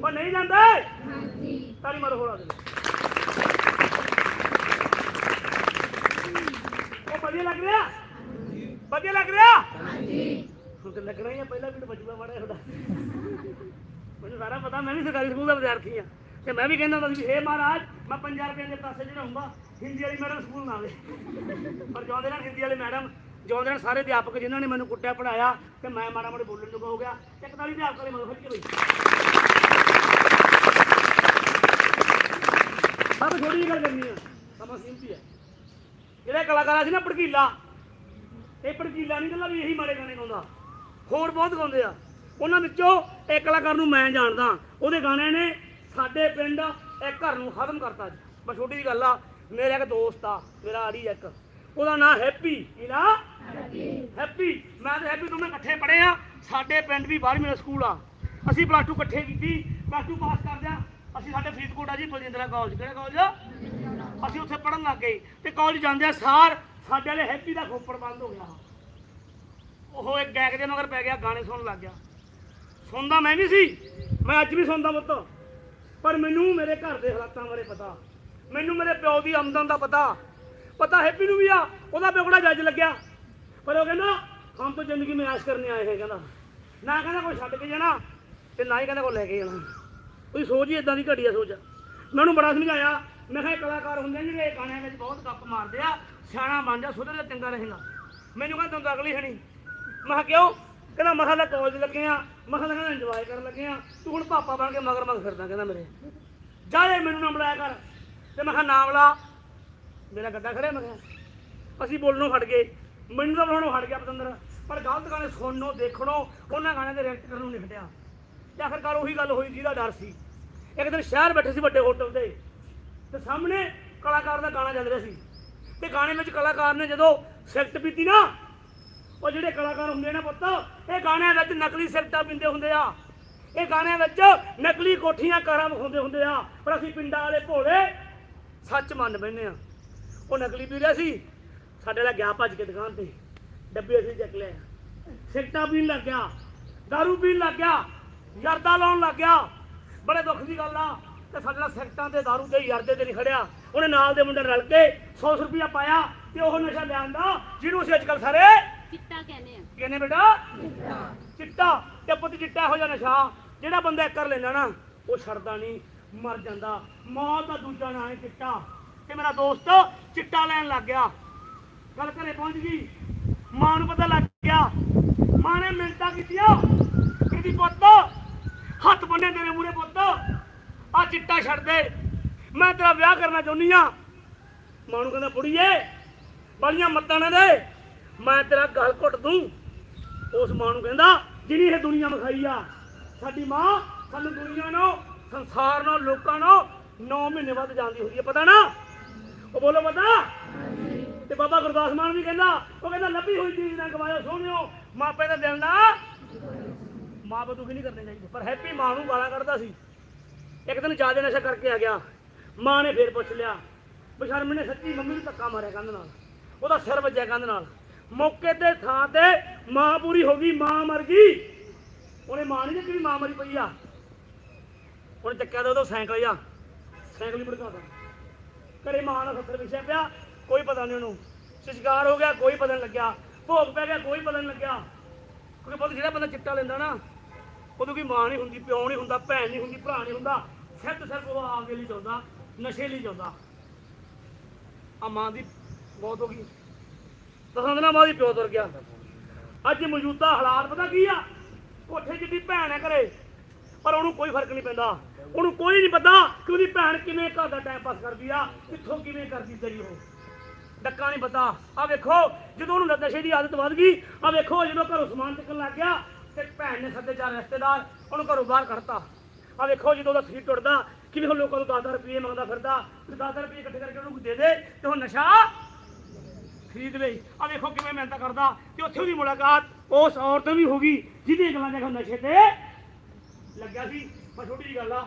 ਉਹ ਨਹੀਂ ਜਾਂਦੇ? ਹਾਂਜੀ। ਤਾਲੀ ਮਾਰੋ ਹੋਲਾ ਦੇ ਉਹ ਵਧੀਆ ਲੱਗ ਰਿਹਾ? ਵਧੀਆ ਲੱਗ ਰਿਹਾ? ਹਾਂਜੀ। ਹੁਣ ਲੱਗਣਾ ਹੀ ਆ ਪਹਿਲਾਂ ਵੀ ਬਚੂਗਾ ਮਾੜਾ ਤੁਹਾਡਾ। ਮੈਨੂੰ ਸਾਰਾ ਪਤਾ ਮੈਂ ਵੀ ਸਰਕਾਰੀ ਸਕੂਲ ਦਾ ਵਿਦਿਆਰਥੀ ਆ। ਤੇ ਮੈਂ ਵੀ ਕਹਿੰਦਾ ਹੁੰਦਾ ਸੀ ਵੀ ਹੇ ਮਹਾਰਾਜ ਮੈਂ 50 ਰੁਪਏ ਦੇ ਪੈਸੇ ਜਿਹੜਾ ਹੁੰਦਾ ਹਿੰਦੀ ਵਾਲੀ ਮੈਡਮ ਸਕੂਲ ਨਾ ਆਵੇ। ਪਰ ਜਾਂਦੇ ਨਾਲ ਹਿੰਦੀ ਵਾਲੇ ਮੈਡਮ ਜਿਉਂਦੇ ਨੇ ਸਾਰੇ ਅਧਿਆਪਕ ਜਿਨ੍ਹਾਂ ਨੇ ਮੈਨੂੰ ਕੁੱਟਿਆ ਪੜਾਇਆ ਤੇ ਮੈਂ ਮਾੜਾ ਮਾੜਾ ਬੋਲਣ ਨੂੰ ਹੋ ਗਿਆ। ਇੱਕ ਤਾਲੀ ਅਧਿਆਪਕ ਵਾਲੇ ਮਗਰ ਖਿੱਚ ਬਈ ਸਭ ਥੋੜੀ ਜਿਹੀ ਗੱਲ ਕਰਨੀ ਆ। ਸਮਾਂ ਸੀਮਤੀ ਹੈ। ਜਿਹੜੇ ਕਲਾਕਾਰ ਸੀ ਨਾ, ਭੜਕੀਲਾ। ਇਹ ਭੜਕੀਲਾ ਨਹੀਂ ਗੱਲਾਂ ਵੀ ਇਹੀ ਮਾੜੇ ਗਾਣੇ ਗਾਉਂਦਾ। ਹੋਰ ਬਹੁਤ ਗਾਉਂਦੇ ਆ। ਉਹਨਾਂ ਵਿੱਚੋਂ ਇੱਕ ਕਲਾਕਾਰ ਨੂੰ ਮੈਂ ਜਾਣਦਾ। ਉਹਦੇ ਗਾਣੇ ਨੇ ਸਾਡੇ ਪਿੰਡ ਇੱਕ ਘਰ ਨੂੰ ਖਤਮ ਕਰਤਾ ਬਸ ਛੋਟੀ ਜਿਹੀ ਗੱਲ ਆ। ਮੇਰਾ ਇੱਕ ਦੋਸਤ ਆ, ਮੇਰਾ ਆੜੀ ਇੱਕ। ਉਹਦਾ ਨਾਂ ਹੈਪੀ। ਕੀ ਹੈਪੀ, ਮੈਂ ਤੇ ਹੈਪੀ ਦੋਵੇਂ ਇਕੱਠੇ ਪੜ੍ਹੇ ਆ। ਸਾਡੇ ਪਿੰਡ ਵੀ 12ਵੀਂ ਸਕੂਲ ਆ। ਅਸੀਂ ਪਲੱਸ ਟੂ ਇਕੱਠੇ ਕੀਤੀ ਪਲੱਸ ਟੂ ਪਾਸ ਕਰਦੇ ਆ। ਅਸੀਂ ਸਾਡੇ ਫਰੀਦਕੋਟ ਆ ਜੀ, ਬਲਜਿੰਦਰਾ ਕਾਲਜ ਕਿਹੜਾ ਕਾਲਜ ਅਸੀਂ ਉੱਥੇ ਪੜ੍ਹਨ ਲੱਗ ਗਏ। ਤੇ ਕਾਲਜ ਜਾਂਦੇ ਆ ਸਾਰ, ਸਾਡੇ ਵਾਲੇ ਹੈਪੀ ਦਾ ਖੋਪੜ ਬੰਦ ਹੋ ਗਿਆ। ਉਹ ਇੱਕ ਗੈਕ ਦੇ ਮਗਰ ਪੈ ਗਿਆ, ਗਾਣੇ ਸੁਣਨ ਲੱਗ ਗਿਆ। ਸੁਣਦਾ ਮੈਂ ਵੀ ਸੀ। ਮੈਂ ਅੱਜ ਵੀ ਸੁਣਦਾ ਪੁੱਤ। ਪਰ ਮੈਨੂੰ ਮੇਰੇ ਘਰ ਦੇ ਹਾਲਾਤਾਂ ਬਾਰੇ ਪਤਾ। ਮੈਨੂੰ ਮੇਰੇ ਪਿਓ ਦੀ ਆਮਦਨ ਦਾ ਪਤਾ। ਪਤਾ ਹੈਪੀ ਨੂੰ ਵੀ ਆ। ਉਹਦਾ ਪਿਓ ਕਿਹੜਾ ਜੱਜ ਲੱਗਿਆ? ਪਰ ਉਹ ਕਹਿੰਦਾ, ਹਮ ਤਾਂ ਜ਼ਿੰਦਗੀ ਮੇਂ ਐਸ਼ ਕਰਨੇ ਆਏ ਹੈ ਕਹਿੰਦਾ ਨਾ ਕਹਿੰਦਾ ਕੋਈ ਛੱਡ ਕੇ ਜਾਣਾ ਤੇ ਨਾ ਹੀ ਕਹਿੰਦਾ ਕੋਈ ਲੈ ਕੇ ਜਾਣਾ। ਕੋਈ ਸੋਚ ਹੀ ਇਦਾਂ ਦੀ ਘਟੀਆ ਸੋਚ। ਆ ਮੈਂ ਉਹਨੂੰ ਬੜਾ ਸਮਝਾਇਆ। ਮੈਂ ਕਿਹਾ ਇਹ ਕਲਾਕਾਰ ਹੁੰਦੇ ਨੇ ਜਿਹੜੇ ਗਾਣਿਆਂ ਵਿੱਚ ਬਹੁਤ ਗੱਪ ਮਾਰਦੇ ਆ, ਸਿਆਣਾ ਬਣ ਜਾ, ਸੁਧਰ ਜਾ, ਚੰਗਾ ਰਹੇਗਾ। ਮੈਨੂੰ ਕਹਿੰਦਾ, ਤੂੰ ਅਗਲੀ ਹਣੀ ਮੈਂ ਕਿਹਾ, ਕਿਉਂ? ਕਹਿੰਦਾ ਮਖਾ ਦਾ ਕਾਲਜ ਲੱਗੇ ਆ। ਮਖਾ ਦਾ ਕਹਿੰਦਾ ਇੰਜੋਏ ਕਰਨ ਲੱਗੇ ਆ। ਤੂੰ ਹੁਣ ਪਾਪਾ ਬਣ ਕੇ ਮਗਰ ਮਗਰ ਫਿਰਦਾ ਕਹਿੰਦਾ ਮੇਰੇ। ਜਾ ਇਹ ਮੈਨੂੰ ਨਾ ਬੁਲਾਇਆ ਕਰ। ਤੇ ਮੈਂ ਕਿਹਾ, ਨਾ ਬੁਲਾ। ਮੇਰਾ ਗੱਡਾ ਖੜਿਆ, ਮੈਂ ਕਿਹਾ। ਅਸੀਂ ਬੋਲਣੋਂ ਹਟ ਗਏ। ਮੈਨੂੰ ਤਾਂ ਬੋਲਣੋਂ ਹਟ ਗਿਆ ਪਤੰਦਰ, ਪਰ ਗਲਤ ਗਾਣੇ ਸੁਣਨੋਂ, ਦੇਖਣੋਂ, ਉਹਨਾਂ ਗਾਣਿਆਂ ਦੇ ਰਿਐਕਟ ਕਰਨ ਨੂੰ ਨਹੀਂ ਹਟਿਆ। ਤੇ ਆਖਰਕਾਰ ਉਹੀ ਗੱਲ ਹੋਈ ਜਿਹਦਾ ਡਰ ਸੀ। ਇੱਕ ਦਿਨ ਸ਼ਹਿਰ ਬੈਠੇ ਸੀ ਵੱਡੇ ਹੋਟਲ ਤੇ ਤੇ ਸਾਹਮਣੇ ਕਲਾਕਾਰ ਦਾ ਗਾਣਾ ਚੱਲ ਰਿਹਾ ਸੀ। ਤੇ ਗਾਣੇ ਵਿੱਚ ਕਲਾਕਾਰ ਨੇ ਜਦੋਂ ਸਿਗਰਟ ਪੀਤੀ ਨਾ, ਉਹ ਜਿਹੜੇ ਕਲਾਕਾਰ ਹੁੰਦੇ ਨੇ ਪੁੱਤ, ਇਹ ਗਾਣਿਆਂ ਵਿੱਚ ਨਕਲੀ ਸਿਗਰਟਾਂ ਪੀਂਦੇ ਹੁੰਦੇ ਆ। ਇਹ ਗਾਣਿਆਂ ਵਿੱਚ ਨਕਲੀ ਕੋਠੀਆਂ ਕਾਰਾਂ ਵਿਖਾਉਂਦੇ ਹੁੰਦੇ ਆ। ਪਰ ਅਸੀਂ ਪਿੰਡਾਂ ਵਾਲੇ ਭੋਲੇ ਸੱਚ ਮੰਨ ਬੈਨੇ ਆ। ਉਹ ਨਕਲੀ ਪੀ ਰਿਹਾ ਸੀ ਸਾਡੇ ਵਾਲਾ ਗਿਆ ਭੱਜ ਕੇ ਦੁਕਾਨ ਤੇ। ਡੱਬੇ ਅਸੀਂ ਚੱਕ ਲਿਆ। ਸਿਗਰਟਾਂ ਪੀਣ ਲੱਗ ਗਿਆ ਦਾਰੂ ਪੀਣ ਲੱਗ ਗਿਆ ਯਰਦਾ ਲਾਉਣ ਲੱਗ ਗਿਆ। ਬੜੇ ਦੁੱਖ ਦੀ ਗੱਲ ਆ ਤੇ ਸਾਡੇ ਨਾਲ ਸਿਗਰਟਾਂ ਤੇ ਦਾਰੂ ਤੇ ਯਰਦੇ ਤੇ ਨਹੀਂ ਖੜਿਆ। ਉਹਨੇ ਨਾਲ ਦੇ ਮੁੰਡੇ ਨਾਲ ਰਲ ਕੇ 100 ਰੁਪਇਆ ਪਾਇਆ ਤੇ ਉਹ ਨਸ਼ਾ ਲਿਆਂਦਾ ਜਿਹਨੂੰ ਅਸੀਂ ਅੱਜਕੱਲ ਸਾਰੇ ਚਿੱਟਾ ਕਹਿੰਦੇ ਆ। ਕਹਿੰਦੇ ਬੇਟਾ? ਚਿੱਟਾ। ਤੇ ਪੁੱਤ ਚਿੱਟਾ ਇਹੋ ਜਿਹਾ ਨਸ਼ਾ ਜਿਹੜਾ ਬੰਦਾ ਇੱਕ ਕਰ ਲੈਂਦਾ ਨਾ ਉਹ ਛੱਡਦਾ ਨਹੀਂ ਮਰ ਜਾਂਦਾ। ਮੌਤ ਦਾ ਦੂਜਾ ਨਾਂ ਹੈ ਚਿੱਟਾ। ਤੇ ਮੇਰਾ ਦੋਸਤ ਚਿੱਟਾ ਲੈਣ ਲੱਗ ਗਿਆ। ਗੱਲ ਘਰੇ ਪਹੁੰਚ ਗਈ। ਮਾਂ ਨੂੰ ਪਤਾ ਲੱਗ ਗਿਆ। ਮਾਂ ਨੇ ਮਿੰਤਾ ਕੀਤੀਆਂ। ਕਹਿੰਦੀ, ਪੁੱਤ, ਹੱਥ ਬੰਨੇ ਤੇਰੇ ਮੂਰੇ ਪੁੱਤ। ਆ ਚਿੱਟਾ ਛੱਡ ਦੇ। ਮੈਂ ਤੇਰਾ ਵਿਆਹ ਕਰਨਾ ਚਾਹੁੰਦੀ ਆ ਮਾਂ ਨੂੰ ਕਹਿੰਦਾ ਬੁੜੀਏ ਬੜੀਆਂ ਮੱਤਾਂ ਨਾ ਦੇ। ਮੈਂ ਤੇਰਾ ਗਲ ਘੁੱਟ ਦੂੰ। ਉਸ ਮਾਂ ਨੂੰ ਕਹਿੰਦਾ, ਜਿਹਨੀ ਇਹ ਦੁਨੀਆ ਮਖਾਈ ਆ, ਸਾਡੀ ਮਾਂ ਸਾਨੂੰ ਦੁਨੀਆ ਨੂੰ ਸੰਸਾਰ ਨੂੰ ਲੋਕਾਂ ਨੂੰ 9 ਮਹੀਨੇ ਬਾਅਦ ਜਾਂਦੀ ਹੁੰਦੀ ਹੈ ਪਤਾ ਨਾ? ਉਹ ਬੋਲੋ, ਪਤਾ? ਤੇ ਬਾਬਾ ਗੁਰਦਾਸ ਮਾਨ ਵੀ ਕਹਿੰਦਾ, ਉਹ ਕਹਿੰਦਾ, ਲੱਭੀ ਹੋਈ ਚੀਜ਼ ਨਾ ਗਵਾਇਓ, ਸੋਹਣਿਓ। ਮਾਪੇ ਦਾ ਦਿਲ ਨਾ। ਮਾਂ ਬਦੂ ਨਹੀਂ ਕਰਨੇ ਚਾਹੀਦੇ, ਪਰ ਹੈਪੀ ਮਾਂ ਨੂੰ ਗਾਲਾਂ ਕੱਢਦਾ ਸੀ। ਇੱਕ ਦਿਨ ਜ਼ਿਆਦਾ ਨਸ਼ਾ ਕਰਕੇ ਆ ਗਿਆ। ਮਾਂ ਨੇ ਫੇਰ ਪੁੱਛ ਲਿਆ, ਬਸ਼ਰਮ ਨੇ ਸੱਚੀ ਮੰਮੀ ਨੂੰ ਧੱਕਾ ਮਾਰਿਆ ਕੰਧ ਨਾਲ। ਉਹਦਾ ਸਿਰ ਵੱਜਿਆ ਕੰਧ ਨਾਲ। ਮੌਕੇ ਤੇ ਥਾਂ ਤੇ ਮਾਂ ਪੂਰੀ ਹੋ ਗਈ, ਮਾਂ ਮਰ ਗਈ। ਉਹਨੇ ਮਾਂ ਨਹੀਂ ਦੇਖੀ ਵੀ ਮਾਂ ਮਰੀ ਪਈ ਆ। ਉਹਨੇ ਚੱਕਿਆ ਤੇ ਉਹਦਾ ਸਾਈਕਲ ਆ ਸਾਈਕਲ ਹੀ ਭੜਕਾਦਾ ਘਰੇ ਮਾਂ ਦਾ ਸੱਤਰ ਵਿਛਿਆ ਪਿਆ ਕੋਈ ਪਤਾ ਨਹੀਂ ਉਹਨੂੰ। ਸ਼ਿਕਾਰ ਹੋ ਗਿਆ, ਕੋਈ ਪਤਾ ਨਹੀਂ ਲੱਗਿਆ। ਭੋਗ ਪੈ ਗਿਆ, ਕੋਈ ਪਤਾ ਨਹੀਂ ਲੱਗਿਆ। ਕਿਉਂਕਿ ਪਤਾ ਜਿਹੜਾ ਬੰਦਾ ਚਿੱਟਾ ਲੈਂਦਾ ਨਾ ਉਦੋਂ ਕੋਈ ਮਾਂ ਨਹੀਂ ਹੁੰਦੀ, ਪਿਓ ਨਹੀਂ ਹੁੰਦਾ, ਭੈਣ ਨਹੀਂ ਹੁੰਦੀ, ਭਰਾ ਨਹੀਂ ਹੁੰਦਾ। ਸਿਰਫ ਸਿਰਫ ਉਹ ਆਪਦੇ ਲਈ ਚਾਹੁੰਦਾ, ਨਸ਼ੇ ਲਈ ਚਾਹੁੰਦਾ। ਆ ਮਾਂ ਦੀ ਬਹੁਤ ਹੋ ਗਈ। ਦਸਾਂ ਦਿਨਾਂ ਬਾਅਦ ਹੀ ਪਿਓ ਤੁਰ ਗਿਆ। ਅੱਜ ਮੌਜੂਦਾ ਹਾਲਾਤ ਪਤਾ ਕੀ ਆ? ਕੋਠੇ ਜਿੱਡੀ ਭੈਣ ਹੈ ਘਰੇ, ਪਰ ਉਹਨੂੰ ਕੋਈ ਫ਼ਰਕ ਨਹੀਂ ਪੈਂਦਾ। ਉਹਨੂੰ ਕੋਈ ਨਹੀਂ ਪਤਾ ਕਿ ਉਹਦੀ ਭੈਣ ਕਿਵੇਂ ਘਰ ਦਾ ਟਾਈਮ ਪਾਸ ਕਰਦੀ ਆ, ਕਿੱਥੋਂ ਕਿਵੇਂ ਕਰਦੀ ਤੇਰੀ ਉਹ। ਡੱਕਾ ਨਹੀਂ ਪਤਾ ਆ ਵੇਖੋ, ਜਦੋਂ ਉਹਨੂੰ ਨਸ਼ੇ ਦੀ ਆਦਤ ਵੱਧ ਗਈ ਆ ਵੇਖੋ, ਜਦੋਂ ਘਰੋਂ ਸਮਾਨ ਚੱਕਣ ਲੱਗ ਗਿਆ, ਤੇ ਭੈਣ ਨੇ ਸੱਦੇ ਚਾਰ ਰਿਸ਼ਤੇਦਾਰ, ਉਹਨੂੰ ਘਰੋਂ ਬਾਹਰ ਕੱਢਤਾ। ਆ ਵੇਖੋ, ਜਦੋਂ ਉਹਦਾ ਸਰੀਰ ਟੁੱਟਦਾ, ਕਿਵੇਂ ਹੁਣ ਲੋਕਾਂ ਨੂੰ 10 ਰੁਪਏ ਮੰਗਦਾ ਫਿਰਦਾ, ਤੇ 10 ਰੁਪਏ ਇਕੱਠੇ ਕਰਕੇ ਉਹਨੂੰ ਦੇ ਦੇ, ਤੇ ਹੁਣ ਨਸ਼ਾ ਖਰੀਦ ਲਈ। ਆ ਵੇਖੋ ਕਿਵੇਂ ਮਿਹਨਤ ਕਰਦਾ, ਤੇ ਉੱਥੇ ਉਹਦੀ ਮੁਲਾਕਾਤ ਉਸ ਔਰਤ ਵੀ ਹੋ ਗਈ, ਜਿਹਦੀ ਗੱਲਾਂ ਦੇਖੋ ਨਸ਼ੇ ਤੇ ਲੱਗਿਆ ਸੀ। ਪਰ ਛੋਟੀ ਜਿਹੀ ਗੱਲ ਆ,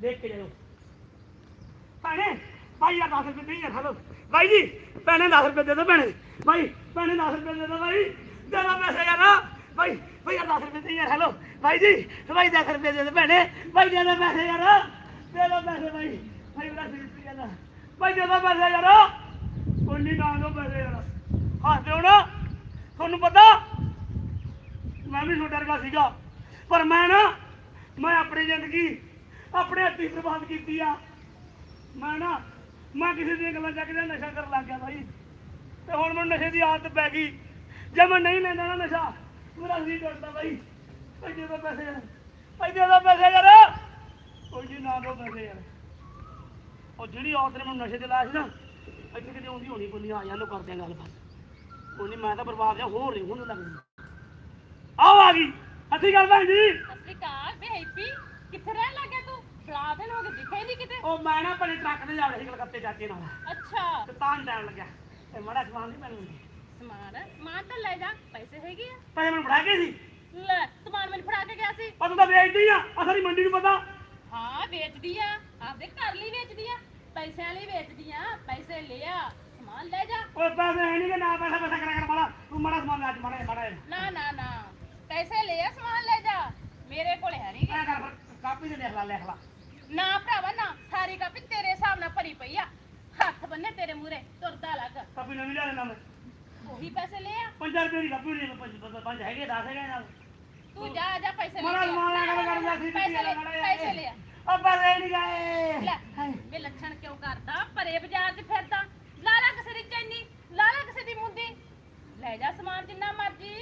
ਦੇਖ ਕੇ ਜਾਓ ਭੈਣੇ, ਭਾਈ ਆ 10 ਰੁਪਏ ਨਹੀਂ ਹੈ ਹਲੋ ਬਾਈ ਜੀ, ਭੈਣੇ 10 ਰੁਪਏ ਦੇ ਦੋ ਭੈਣੇ। ਭਾਈ ਭੈਣੇ 10 ਰੁਪਏ ਦੇ ਦੋ ਭਾਈ ਦੇ ਦੋ ਪੈਸੇ ਯਾਰ। ਭਾਈ ਭਾਈ ਆ 10 ਰੁਪਏ ਨਹੀਂ ਹੈ ਹਲੋ ਭਾਈ ਜੀ ਭਾਈ 10 ਰੁਪਏ ਦੇ ਦੋ ਭੈਣੇ। ਭਾਈ ਦੇ ਦੋ ਪੈਸੇ ਯਾਰ। ਦੇ ਦੋ ਪੈਸੇ ਭਾਈ ਭਾਈ ਬੜਾ ਸਿਰ ਪੀ ਜਾਂਦਾ ਦੇ ਦੋ ਪੈਸੇ ਯਾਰ। ਕੋਈ ਨਾ ਦੋ ਪੈਸੇ ਯਾਰ। ਹੱਸ ਦਿਓ ਨਾ। ਤੁਹਾਨੂੰ ਪਤਾ, ਮੈਂ ਵੀ ਛੋਟਾ ਵਰਗਾ ਸੀਗਾ। ਪਰ ਮੈਂ ਨਾ, ਮੈਂ ਆਪਣੀ ਜ਼ਿੰਦਗੀ, ਆਪਣੇ ਹੱਥੀਂ ਬਰਬਾਦ ਕੀਤੀ ਆ। ਮੈਂ ਨਾ ਮੈਂ ਕਿਸੇ ਦੀਆਂ ਗੱਲਾਂ ਚੱਕ ਕੇ ਨਸ਼ਾ ਕਰਨ ਲੱਗ ਗਿਆ ਭਾਈ ਤੇ ਹੁਣ ਮੈਨੂੰ ਨਸ਼ੇ ਦੀ ਆਦਤ ਪੈ ਗਈ। ਜੇ ਮੈਂ ਨਹੀਂ ਲੈਂਦਾ ਨਾ ਨਸ਼ਾ ਮੇਰਾ ਸਰੀਰ ਟੁੱਟਦਾ ਭਾਈ ਭਾਈ ਦੇ ਪੈਸੇ ਯਾਰ ਭਾਈ ਦੇ ਪੈਸੇ ਯਾਰ। ਕੋਈ ਜੀ ਨਾ ਦੋ ਪੈਸੇ ਯਾਰ। ਉਹ ਜਿਹੜੀ ਔਰਤ ਨੇ ਮੈਨੂੰ ਨਸ਼ੇ ਤੇ ਲਾਇਆ ਸੀ ਨਾ, ਇੱਥੇ ਕਿਤੇ ਆਉਂਦੀ ਹੋਣੀ, ਕੋਈ ਨਹੀਂ, ਆ ਜਾਂਦੋ ਕਰਦੇ ਆ ਗੱਲ ਬਸ ਕੋਈ ਨਹੀਂ, ਮੈਂ ਤਾਂ ਬਰਬਾਦ ਆ ਹੋਰ ਨਹੀਂ ਹੁਣ ਲੱਗਦੀ। ਆਓ ਆ ਗਈ। ਅੱਛੀ ਗੱਲ ਭੈਣ ਜੀ। ਸਤਿ ਅਕਾਲ, ਵੇ ਹੈਪੀ, ਕਿੱਥੇ ਰਹਿਣ ਲੱਗਿਆ ਤੂੰ? ਦਿਨ ਹੋ ਗਏ ਦਿਖੇ ਨਹੀਂ ਕਿਤੇ। ਉਹ ਮੈਂ ਨਾ ਆਪਣੇ ਟਰੱਕ ਤੇ ਜਾ ਰਿਹਾ ਸੀ ਕਲਕੱਤੇ ਚਾਚੇ ਨਾਲ। ਅੱਛਾ। ਤੇ ਤਾਂ ਟਾਈਮ ਲੱਗਿਆ। ਤੇ ਮੜਾ ਸਮਾਨ ਨਹੀਂ ਮੈਨੂੰ ਸਮਾਨ? ਸਮਾਨ ਤਾਂ ਲੈ ਜਾ ਪੈਸੇ ਹੈਗੇ ਆ। ਪੈਸੇ ਮੈਨੂੰ ਫੜਾ ਕੇ ਸੀ। ਲੈ ਸਮਾਨ ਮੈਨੂੰ ਫੜਾ ਕੇ ਗਿਆ ਸੀ। ਪਰ ਤੂੰ ਤਾਂ ਵੇਚਦੀ ਆ ਅਸਲੀ ਮੰਡੀ ਨੂੰ ਪਤਾ। ਹਾਂ ਵੇਚਦੀ ਆ। ਆਪਦੇ ਘਰ ਲਈ ਵੇਚਦੀ ਆ। ਪੈਸਿਆਂ ਲਈ ਵੇਚਦੀ ਆ। ਪੈਸੇ ਲੈ ਆ ਸਮਾਨ ਲੈ ਜਾ। ਓਏ ਪੈਸੇ ਹੈ ਨਹੀਂ ਕਿ ਨਾ ਪੈਸਾ ਪੈਸਾ ਕਰਾ ਕਰ ਮਾੜਾ। ਤੂੰ ਮੜਾ ਸਮਾਨ ਲੈ ਮੜਾ ਮੜਾ ਨਾ ਨਾ ਨਾ। ਪੈਸੇ ਲੈ ਆ ਸਮਾਨ ਲੈ ਜਾ। ਮੇਰੇ ਕੋਲ ਹੈ ਨਹੀਂ ਐ ਕਰ ਫਿਰ ਕਾਪੀ ਤੇ ਲਿਖ ਲੈ ਲਿਖ ਲੈ। ਨਾ ਭਰਾਵਾ ਨਾ। ਸਾਰੀ ਕਾਪੀ ਤੇਰੇ ਹਿਸਾਬ ਨਾਲ ਭਰੀ ਪਈ ਆ। ਹੱਥ ਬੰਨੇ ਤੇਰੇ ਮੂਰੇ ਤੁਰਦਾ ਲੱਗ ਕਾਪੀ ਨਵੀਂ ਲਿਆ ਦੇਣਾ ਮੈਂ। ਉਹੀ ਪੈਸੇ ਲੈ ਆ। 5 ਰੁਪਏ ਦੀ ਕਾਪੀ ਨਹੀਂ ਪੰਜ ਪੰਜ- ਹੈਗੇ 10 ਹੈਗੇ ਨਾਲ। ਤੂੰ ਜਾ ਜਾ ਪੈਸੇ ਲੈ ਮੜਾ ਕੇ ਆ। ਸਮਾਨ ਲੈ ਕੇ ਕਰਦਾ ਸੀ ਪੈਸੇ ਲੈ ਪੈਸੇ ਲੈ ਆ। ਓ ਪੈਸੇ ਨਹੀਂ ਗਏ ਲੈ ਵੇ ਲੱਛਣ ਕਿਉਂ ਕਰਦਾ? ਭਰੇ ਬਾਜ਼ਾਰ 'ਚ ਫਿਰਦਾ। ਲਾਲਾ ਕਿਸੇ ਦੀ ਚੈਨੀ ਲਾਲਾ ਕਿਸੇ ਦੀ ਮੁੰਦੀ। ਲੈ ਜਾ ਸਮਾਨ ਜਿੰਨਾ ਮਰਜ਼ੀ।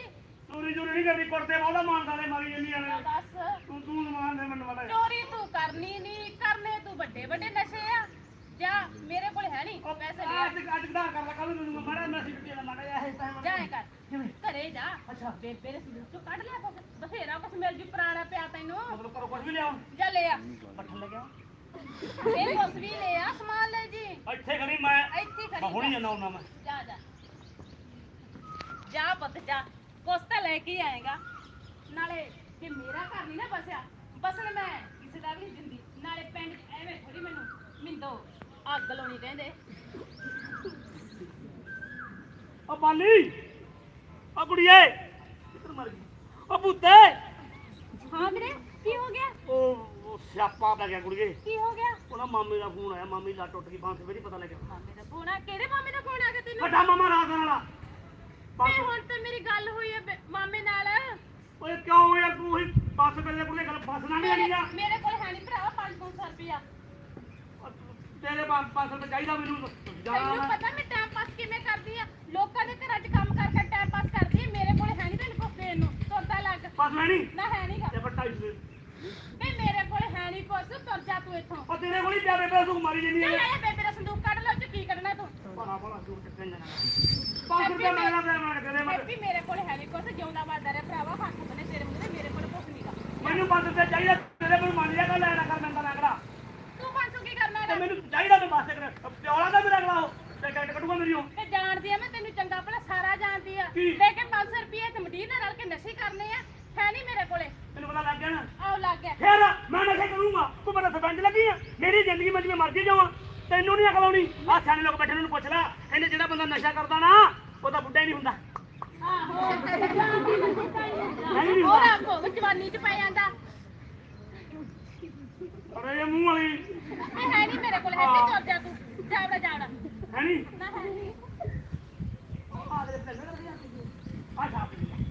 ਚੋਰੀ ਚੋਰੀ ਨਹੀਂ ਕਰਦੀ ਕੁੜਤੇ ਵਾਲਾ ਮਾਨਦਾ ਨੇ ਮਾਰੀ ਜੰਨੀ ਲੈ ਵਾਲੇ ਦੱਸ ਤੂੰ ਤੂੰ ਸਮਾਨ ਦੇ ਮੈਨੂੰ ਮੜਾ ਚੋਰੀ ਤੂੰ ਕਰਨੀ ਨਹੀਂ ਕਰਨੇ ਤੂੰ ਵੱਡੇ ਵੱਡੇ ਨਸ਼ੇ ਆ। ਜਾ ਮੇਰੇ ਕੋਲ ਹੈ ਨਹੀਂ ਪੈਸੇ ਲੈ। ਆ। ਅੱਜ ਅੱਜ ਦਾ ਕਰ ਲਾ ਕੱਲ ਨੂੰ ਮੜਾ ਮੈਸੇਜ ਤੇ ਮੜਾ ਇਹ ਪੈਸੇ ਜਾ ਐਂ ਕਰ। ਕਿਵੇਂ? ਘਰੇ ਜਾ। ਅੱਛਾ। ਬੇਬੇ ਦੇ ਸੰਦੂਕ ਚੋਂ ਕੱਢ ਲਿਆ ਕੁਛ ਬਥੇਰਾ ਕੁਛ ਮਿਲ ਜੂ ਪੁਰਾਣਾ ਪਿਆ ਤੈਨੂੰ। ਮਤਲਬ ਕਰੋ ਕੁਝ ਵੀ ਲਿਆਓ? ਜਾ ਲੈ ਆ। ਪੱਠਾ ਲੱਗਿਆ ਇਹ ਕੁਛ ਵੀ ਲੈ ਆ ਸਮਾਨ ਲੈ ਜੀ। ਇੱਥੇ ਖੜੀ ਮੈਂ। ਇੱਥੇ ਮੈਂ ਖੜੀ ਹੁਣੀ ਜਾ। ਜਾਂਦਾ ਹੁੰਦਾ ਮੈਂ। ਜਾ ਜਾ। ਜਾ ਪੁੱਤ ਜਾ। ਕੁਛ ਤਾਂ ਲੈ ਕੇ ਹੀ ਆਏਗਾ। ਨਾਲੇ ਜੇ ਮੇਰਾ ਘਰ ਨਹੀਂ ਨਾ ਬਸਿਆ ਬਸਣ ਮੈਂ ਕਿਸੇ ਦਾ ਵੀ ਨਹੀਂ ਦਿੰਦੀ। ਨਾਲੇ ਪਿੰਡ 'ਚ ਐਵੇਂ ਥੋੜੀ ਮੈਨੂੰ ਮਿੰਦੋ ਅੱਗ ਲਾਉਣੀ ਕਹਿੰਦੇ। ਓ ਬਾਲੀ ਓ ਕੁੜੀਏ ਕਿੱਧਰ ਮਰ ਗਈ। ਓ ਪੁੱਤੇ ਹਾਂ ਵੀਰੇ ਕੀ ਹੋ ਗਿਆ? ਉਹ ਉਹ ਸਿਆਪਾ ਪੈ ਗਿਆ ਕੁੜੀਏ। ਕੀ ਹੋ ਗਿਆ? ਉਹਦਾ ਮਾਮੇ ਦਾ ਫੋਨ ਆਇਆ ਮਾਮੀ ਲੱਤ ਟੁੱਟ ਗਈ ਬਾਂਹ ਸਵੇਰੇ ਪਤਾ ਲੱਗਿਆ। ਮਾਮੇ ਦਾ ਫੋਨ ਆ ਕਿਹੜੇ ਮਾਮੇ ਦਾ ਫੋਨ ਆ ਗਿਆ ਤੈਨੂੰ? ਵੱਡਾ ਮਾਮਾ ਰਾਤ ਵਾਲਾ ਤੇ ਹੁਣ ਤਾਂ ਮੇਰੀ ਗੱਲ ਹੋਈ ਹੈ ਬੇ- ਮਾਮੇ ਨਾਲ। ਓਏ ਕਿਉਂ ਯਾਰ ਤੂੰ ਹੀ ਬੱਸ ਵੇਲੇ ਕੁੜੀਏ ਗੱਲ ਬੱਸ ਨਾ ਨਹੀਂ ਆਣੀ ਆ? ਮੇਰੇ ਕੋਲ ਹੈ ਨਹੀਂ ਭਰਾ 500 ਰੁਪਇਆ। ਤੇਰੇ ਬਾਪ ਪਾਸ ਤੇ ਚਾਹੀਦਾ ਮੈਨੂੰ ਜਾਣਾ ਤੈਨੂੰ ਮੈਂ ਪਤਾ ਮੈਂ ਟਾਈਮ ਪਾਸ ਕਿਵੇਂ ਕਰਦੀ ਆ? ਲੋਕਾਂ ਦੇ ਘਰਾਂ 'ਚ ਕੰਮ ਕਰਕੇ ਟਾਈਮ ਪਾਸ ਕਰਦੀ ਆ ਮੇਰੇ ਕੋਲ ਹੈ ਨਹੀਂ ਤੈਨੂੰ ਕੁਛ ਦੇਣ ਨੂੰ। ਤੁਰਦਾ ਲੱਗ। ਬੱਸ ਲੈਣੀ ਨਾ? ਹੈ ਨਹੀਂਗਾ ਤੇ ਬੱਟਾ ਇਸ ਵੇ ਮੇਰੇ ਕੋਲ ਹੈ ਨਹੀਂ ਕੁਛ ਤੁਰ ਜਾ ਤੂੰ ਇੱਥੋਂ। ਉਹ ਤੇਰੇ ਕੋਲ ਹੀ ਪਿਆ ਬੇਬੇ ਤੂੰ ਮਾਰੀ ਜੰਨੀ ਚੱਲ ਆ ਬੇਬੇ ਦਾ ਸੰਦੂਕ ਕੱਢ ਲੈ ਉਹ 'ਚ ਕੀ ਕੱਢਣਾ ਤੂੰ? ਬੜਾ ਬੜਾ ਦੂਰ ਚੱਕਣ ਜਾਣਾ? 5 ਰੁਪਏ ਮੰਗਦਾ ਪਿਆ ਮੈਂ ਕਦੇ ਮੈਂ ਹੈਪੀ ਮੇਰੇ ਕੋਲ ਹੈ ਨਹੀਂ ਕੁਛ ਜਿਉਂਦਾ ਮਰਦਾ ਰਿਹਾ ਭਰਾਵਾ ਹੱਥ ਬਨੇ ਤੇਰੇ ਮੂਹਰੇ ਮੇਰੇ ਕੋਲ ਕੁਛ ਨਹੀਂਗਾ ਮੈਨੂੰ ਬੱਸ ਤੇ ਚਾਹੀਦਾ ਤੇਰੇ ਕੋਲ ਮੰਨ ਲਿਆ ਕਰ ਲੈਣਾ ਕਰ ਮੈਂ ਤਾਂ ਲੱਗਦਾ ਤੂੰ 500 ਕੀ ਕਰਨਾ ਤੇ ਹੈਗਾ? ਮੈਨੂੰ ਚਾਹੀਦਾ ਮੈਂ ਬੱਸ ਤੇ ਕਰ ਪਿਓਲਾ ਦਾ ਵੀ ਰਗਲਾ ਉਹ ਤੇ ਟਿਕਟ ਕੱਢੂਗਾ ਮੇਰੀ ਉਹ। ਤੇ ਜਾਣਦੀ ਆ ਮੈਂ ਤੈਨੂੰ ਚੰਗਾ ਭਲਾ ਸਾਰਾ ਜਾਣਦੀ ਆ। ਕੀ? ਲੇਕਿਨ 500 ਰੁਪਏ ਤੇ ਮਡੀਰ ਨਾਲ ਰਲ ਕੇ ਨਸ਼ੇ ਕਰਨੇ ਆ? ਹੈ ਨਹੀਂ ਮੇਰੇ ਕੋਲੇ। ਤੈਨੂੰ ਪਤਾ ਲੱਗ ਗਿਆ ਨਾ। ਆਓ ਲੱਗ ਗਿਆ। ਫੇਰ ਮੈਂ ਨਸ਼ਾ ਕਰੂੰਗਾ। ਤੂੰ ਮੇਰਾ ਸਰਪੰਚ ਲੱਗੀ ਆ। ਮੇਰੀ ਜ਼ਿੰਦਗੀ ਮੈਂ ਜਿਵੇਂ ਮਰਜ਼ੀ ਜਾਵਾਂ। ਤੈਨੂੰ ਨਹੀਂ ਅਕਲ ਆਉਣੀ। ਆ ਸਿਆਣੇ ਲੋਕ ਬੈਠੇ ਨੇ ਪੁੱਛ ਲੈ। ਕਹਿੰਦੇ ਜਿਹੜਾ ਬੰਦਾ ਨਸ਼ਾ ਕਰਦਾ ਨਾ ਉਹ ਤਾਂ ਬੁੱਢਾ ਹੀ ਨਹੀਂ ਹੁੰਦਾ। ਆਹੋ ਨਹੀਂ ਹੋਰ ਹੁੰਦਾ ਆਪੋ ਜਵਾਨੀ ਚ ਪੈ ਜਾਂਦਾ। ਅਰੇ ਇਹ ਮੂੰਹ ਵਾਲੀ। ਇਹ ਹੈ ਨਹੀਂ ਮੇਰੇ ਕੋਲ ਹੈ ਤੇ। ਤੁਰ ਜਾ ਤੂੰ ਜਾਵੜਾ ਜਾਵੜਾ ਹੈ ਨਹੀਂ? ਨਾ ਹੈ ਨਹੀਂ। ਆ ਲਈ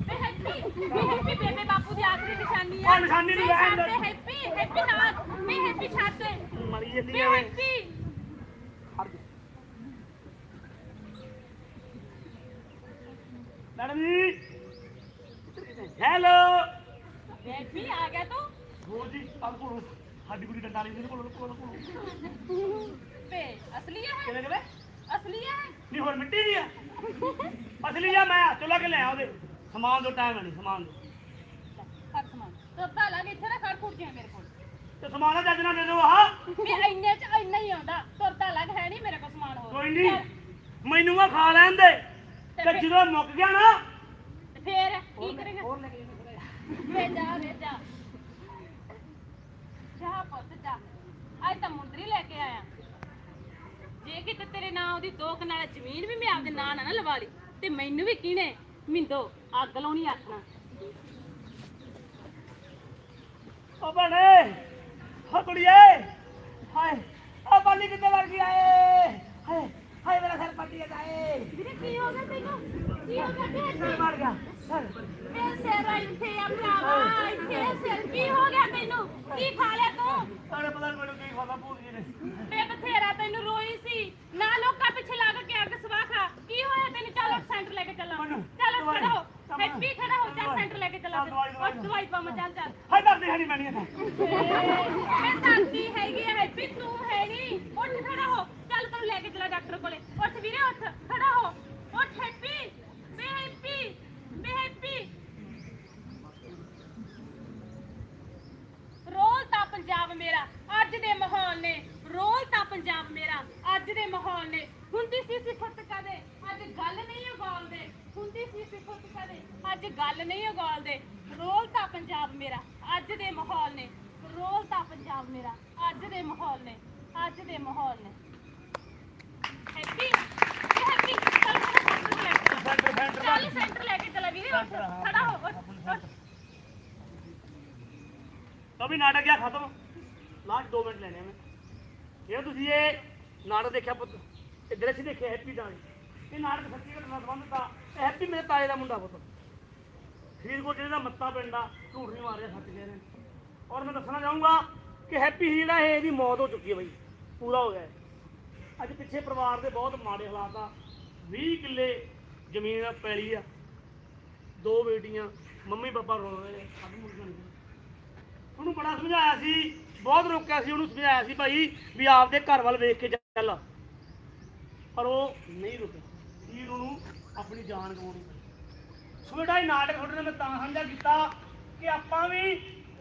ਵੇ ਹੈਪੀ ਵੇ ਹੈਪੀ ਬੇਬੇ ਬਾਪੂ ਦੀ ਆਖਰੀ ਨਿਸ਼ਾਨੀ ਆ। ਉਹ ਨਿਸ਼ਾਨੀ ਨਹੀਂ। ਦੇ ਹੈਪੀ ਹੈਪੀ ਨਾਲ। ਵੇ ਹੈਪੀ ਛੱਡ ਦੇ। ਮਰੀ ਜਾਂਦੀ ਆ। ਵੇ ਹੈਪੀ ਹਟ ਜਾ। ਮੈਡਮ ਜੀ ਹੈਲੋ ਹੈਪੀ ਆ ਗਿਆ ਤੂੰ ਹੋਰ ਜੀ ਕੱਲ ਕੋਲ ਸਾਡੀ ਕੁੜੀ ਡੰਡਾ ਲਈ ਕੋਲ ਕੋਲ ਕੋਲ। ਤੇ ਅਸਲੀ ਹੈ? ਕਿਵੇਂ ਕਿਵੇਂ ਅਸਲੀ ਹੈ? ਨਹੀਂ ਹੋਰ ਮਿੱਟੀ ਦੀ ਆ। ਅਸਲੀ ਆ ਮੈਂ ਚੁੱਲਾ ਕੇ ਲੈ ਆ ਉਹਦੇ। ਸਮਾਨ ਦੋ ਟਾਈਮ ਨਹੀਂ ਸਮਾਨ ਦੋ। ਕਰ ਸਮਾਨ। ਤੋਤਾ ਲੱਗ ਇੱਥੇ ਨਾ ਖੜ ਖੁੜ ਜਾ ਮੇਰੇ ਕੋਲ। ਤੇ ਸਮਾਨ ਦਾ ਜੱਜ ਨਾ ਦੇ ਦੋ ਆਹ। ਵੀ ਇੰਨੇ ਚ ਇੰਨਾ ਹੀ ਆਉਂਦਾ। ਤੁਰਦਾ ਲੱਗ ਹੈ ਨਹੀਂ ਮੇਰੇ ਕੋਲ ਸਮਾਨ ਹੋਰ। ਕੋਈ ਨਹੀਂ। ਮੈਨੂੰ ਆ ਖਾ ਲੈਣ ਦੇ। ਤੇ ਜਦੋਂ ਮੁੱਕ ਗਿਆ ਨਾ। ਫੇਰ ਕੀ ਕਰੇਗਾ? ਹੋਰ ਵੇ ਜਾ ਵੇ ਜਾ ਪੁੱਤ ਜਾ। ਅੱਜ ਤਾਂ ਮੁੰਦਰੀ ਲੈ ਕੇ ਆਇਆ। ਜੇ ਕਿਤੇ ਤੇਰੇ ਨਾਂ ਉਹਦੀ ਦੋ ਕਨਾਲ ਜ਼ਮੀਨ ਵੀ ਮੈਂ ਆਪਦੇ ਨਾਂ ਨਾਲ ਨਾ ਲਵਾ ਲਈ ਤੇ ਮੈਨੂੰ ਵੀ ਕਿਹਨੇ ਮਿੰਦੋ ਅੱਗ ਲਾਉਣੀ ਆਖਣਾ। ਓ ਬਣੇ ਹਾ ਕੁੜੀਏ ਹਾਏ ਆ ਬਾਲੀ ਕਿੱਥੇ ਵੜ ਗਈ ਆਏ? ਹਾਏ ਹਾਏ ਮੇਰਾ ਸਿਰ ਪੱਟੀ ਜਾਏ ਵੀਰੇ ਕੀ ਹੋ ਗਿਆ ਤੈਨੂੰ? ਕੀ ਹੋ ਗਿਆ ਸਿਰ ਵੜ ਗਿਆ ਸਿਰ। ਮੇਰੇ ਸਿਰ ਇੱਥੇ ਆ ਭਰਾਵਾ ਇੱਥੇ ਸਿਰ ਕੀ ਹੋ ਗਿਆ ਤੈਨੂੰ? ਕੀ ਖਾ ਲਿਆ ਸਾਡੇ ਪਤਾ ਮੈਨੂੰ ਕੀ ਖਾਦਾ ਭੂਤ ਜੀ ਨੇ। ਮੈਂ ਬਥੇਰਾ ਤੈਨੂੰ ਰੋਈ ਸੀ। ਨਾ ਲੋਕਾਂ ਪਿੱਛੇ ਲੱਗ ਕੇ ਅੱਗ ਸਵਾ ਖਾ। ਕੀ ਹੋਇਆ ਤੈਨੂੰ? ਚੱਲ ਉੱਠ ਸੈਂਟਰ ਲੈ ਕੇ ਚੱਲਾਂ। ਮੈਨੂੰ ਚੱਲ ਦਵਾਈ- ਖੜਾ। ਹੋ ਦਵਾਈ- ਹੈਪੀ ਖੜਾ ਹੋ ਚੱਲ ਦਵਾਈ- ਸੈਂਟਰ ਲੈ ਕੇ ਚੱਲਾਂ। ਚੱਲ ਦਵਾਈ- ਦਵਾਈ- ਉੱਠ ਦਵਾਈ ਪਾਵਾਂ ਚੱਲ ਚੱਲ। ਹਾਏ ਦਰਦ ਹੈ ਨਹੀਂ ਮੈਣੀ ਤਾਂ ਮੈਂ ਦਾਦੀ ਹੈਗੀ ਆ ਹੈਪੀ ਤੂੰ ਹੈਗੀ ਉੱਠ ਖੜਾ। ਹੋ ਚੱਲ ਤੈਨੂੰ ਲੈ ਕੇ ਚੱਲਾਂ ਡਾਕਟਰ ਕੋਲੇ। ਉੱਠ ਵੀਰੇ ਉੱਠ ਖੜਾ ਹੋ ਉੱਠ ਹੈਪੀ ਬੇ ਹੈਪੀ ਬੇ ਹੈਪੀ ਰੋਲ ਤਾਂ ਪੰਜਾਬ ਮੇਰਾ ਅੱਜ ਦੇ ਮਾਹੌਲ ਨੇ ਰੋਲ ਤਾਂ ਪੰਜਾਬ ਮੇਰਾ ਅੱਜ ਦੇ ਮਾਹੌਲ ਨੇ। ਹੁੰਦੀ ਸੀ ਸਿਫਤ ਕਦੇ ਅੱਜ ਗੱਲ ਨਹੀਂ ਉਗਾਲਦੇ ਹੁੰਦੀ ਸੀ ਸਿਫਤ ਕਦੇ ਅੱਜ ਗੱਲ ਨਹੀਂ ਉਗਾਲਦੇ ਰੋਲ ਤਾਂ ਪੰਜਾਬ ਮੇਰਾ ਅੱਜ ਦੇ ਮਾਹੌਲ ਨੇ। ਰੋਲ ਤਾਂ ਪੰਜਾਬ ਮੇਰਾ ਅੱਜ ਦੇ ਮਾਹੌਲ ਨੇ ਅੱਜ ਦੇ ਮਾਹੌਲ ਨੇ। ਹੈਪੀ ਹੈਪੀ ਚੱਲ ਸੈਂਟਰ ਲੈ ਕੇ ਚੱਲ। ਵੀਰੇ ਖੜਾ ਹੋ ਉੱਠ ਉੱਠ ਤਾਂ ਵੀ ਨਾਟਕ ਗਿਆ ਖਤਮ? ਲਾਸਟ 2 ਮਿੰਟ ਲੈਣੇ ਆ ਮੈਂ। ਇਹ ਤੁਸੀਂ ਇਹ ਨਾਟਕ ਦੇਖਿਆ ਪੁੱਤ ਇਹ ਦ੍ਰਿਸ਼ ਦੇਖਿਆ ਹੈਪੀ ਦਾ ਇਹ ਨਾਟਕ ਸੱਚੀ ਘਟਨਾ ਸੰਬੰਧਿਤ ਆ ਇਹ ਹੈਪੀ ਮੇਰੇ ਤਾਏ ਦਾ ਮੁੰਡਾ ਪੁੱਤ। ਫਰੀਦਕੋਟ ਜਿਹੜੇ ਦਾ ਮੱਤਾ ਪਿੰਡ ਆ, ਝੂਠ ਨਹੀਂ ਮਾਰਿਆ, ਸੱਚ ਕਹਿ ਰਹੇ। ਨੇ। ਔਰ ਮੈਂ ਦੱਸਣਾ ਚਾਹੂੰਗਾ ਕਿ ਹੈਪੀ ਹੀ ਜਿਹੜਾ ਇਹ ਇਹਦੀ ਮੌਤ ਹੋ ਚੁੱਕੀ ਹੈ ਬਈ। ਪੂਰਾ ਹੋ ਗਿਆ ਅੱਜ ਪਿੱਛੇ ਪਰਿਵਾਰ ਦੇ ਬਹੁਤ ਮਾੜੇ ਹਾਲਾਤ ਆ। 20 ਕਿੱਲੇ ਜ਼ਮੀਨ ਪੈਲੀ ਆ। ਦੋ ਬੇਟੀਆਂ ਮੰਮੀ ਪਾਪਾ ਰੋ ਰਹੇ ਆ, ਸਭ ਮੁੰਡਿਆਂ ਨੂੰ। ਉਹਨੂੰ ਬੜਾ ਸਮਝਾਇਆ ਸੀ, ਬਹੁਤ ਰੋਕਿਆ ਸੀ, ਉਹਨੂੰ ਸਮਝਾਇਆ ਸੀ ਭਾਈ ਵੀ ਆਪਦੇ ਘਰ ਵੱਲ ਵੇਖ ਕੇ ਚੱਲ। ਪਰ ਉਹ ਨਹੀਂ ਰੁਕਿਆ। ਵੀਰ ਉਹਨੂੰ ਆਪਣੀ ਜਾਨ ਗਵਾਉਣੀ ਪਈ। ਸੋ ਬੇਟਾ ਇਹ ਨਾਟਕ ਤੁਹਾਡੇ ਨਾਲ ਮੈਂ ਤਾਂ ਸਾਂਝਾ ਕੀਤਾ ਕਿ ਆਪਾਂ ਵੀ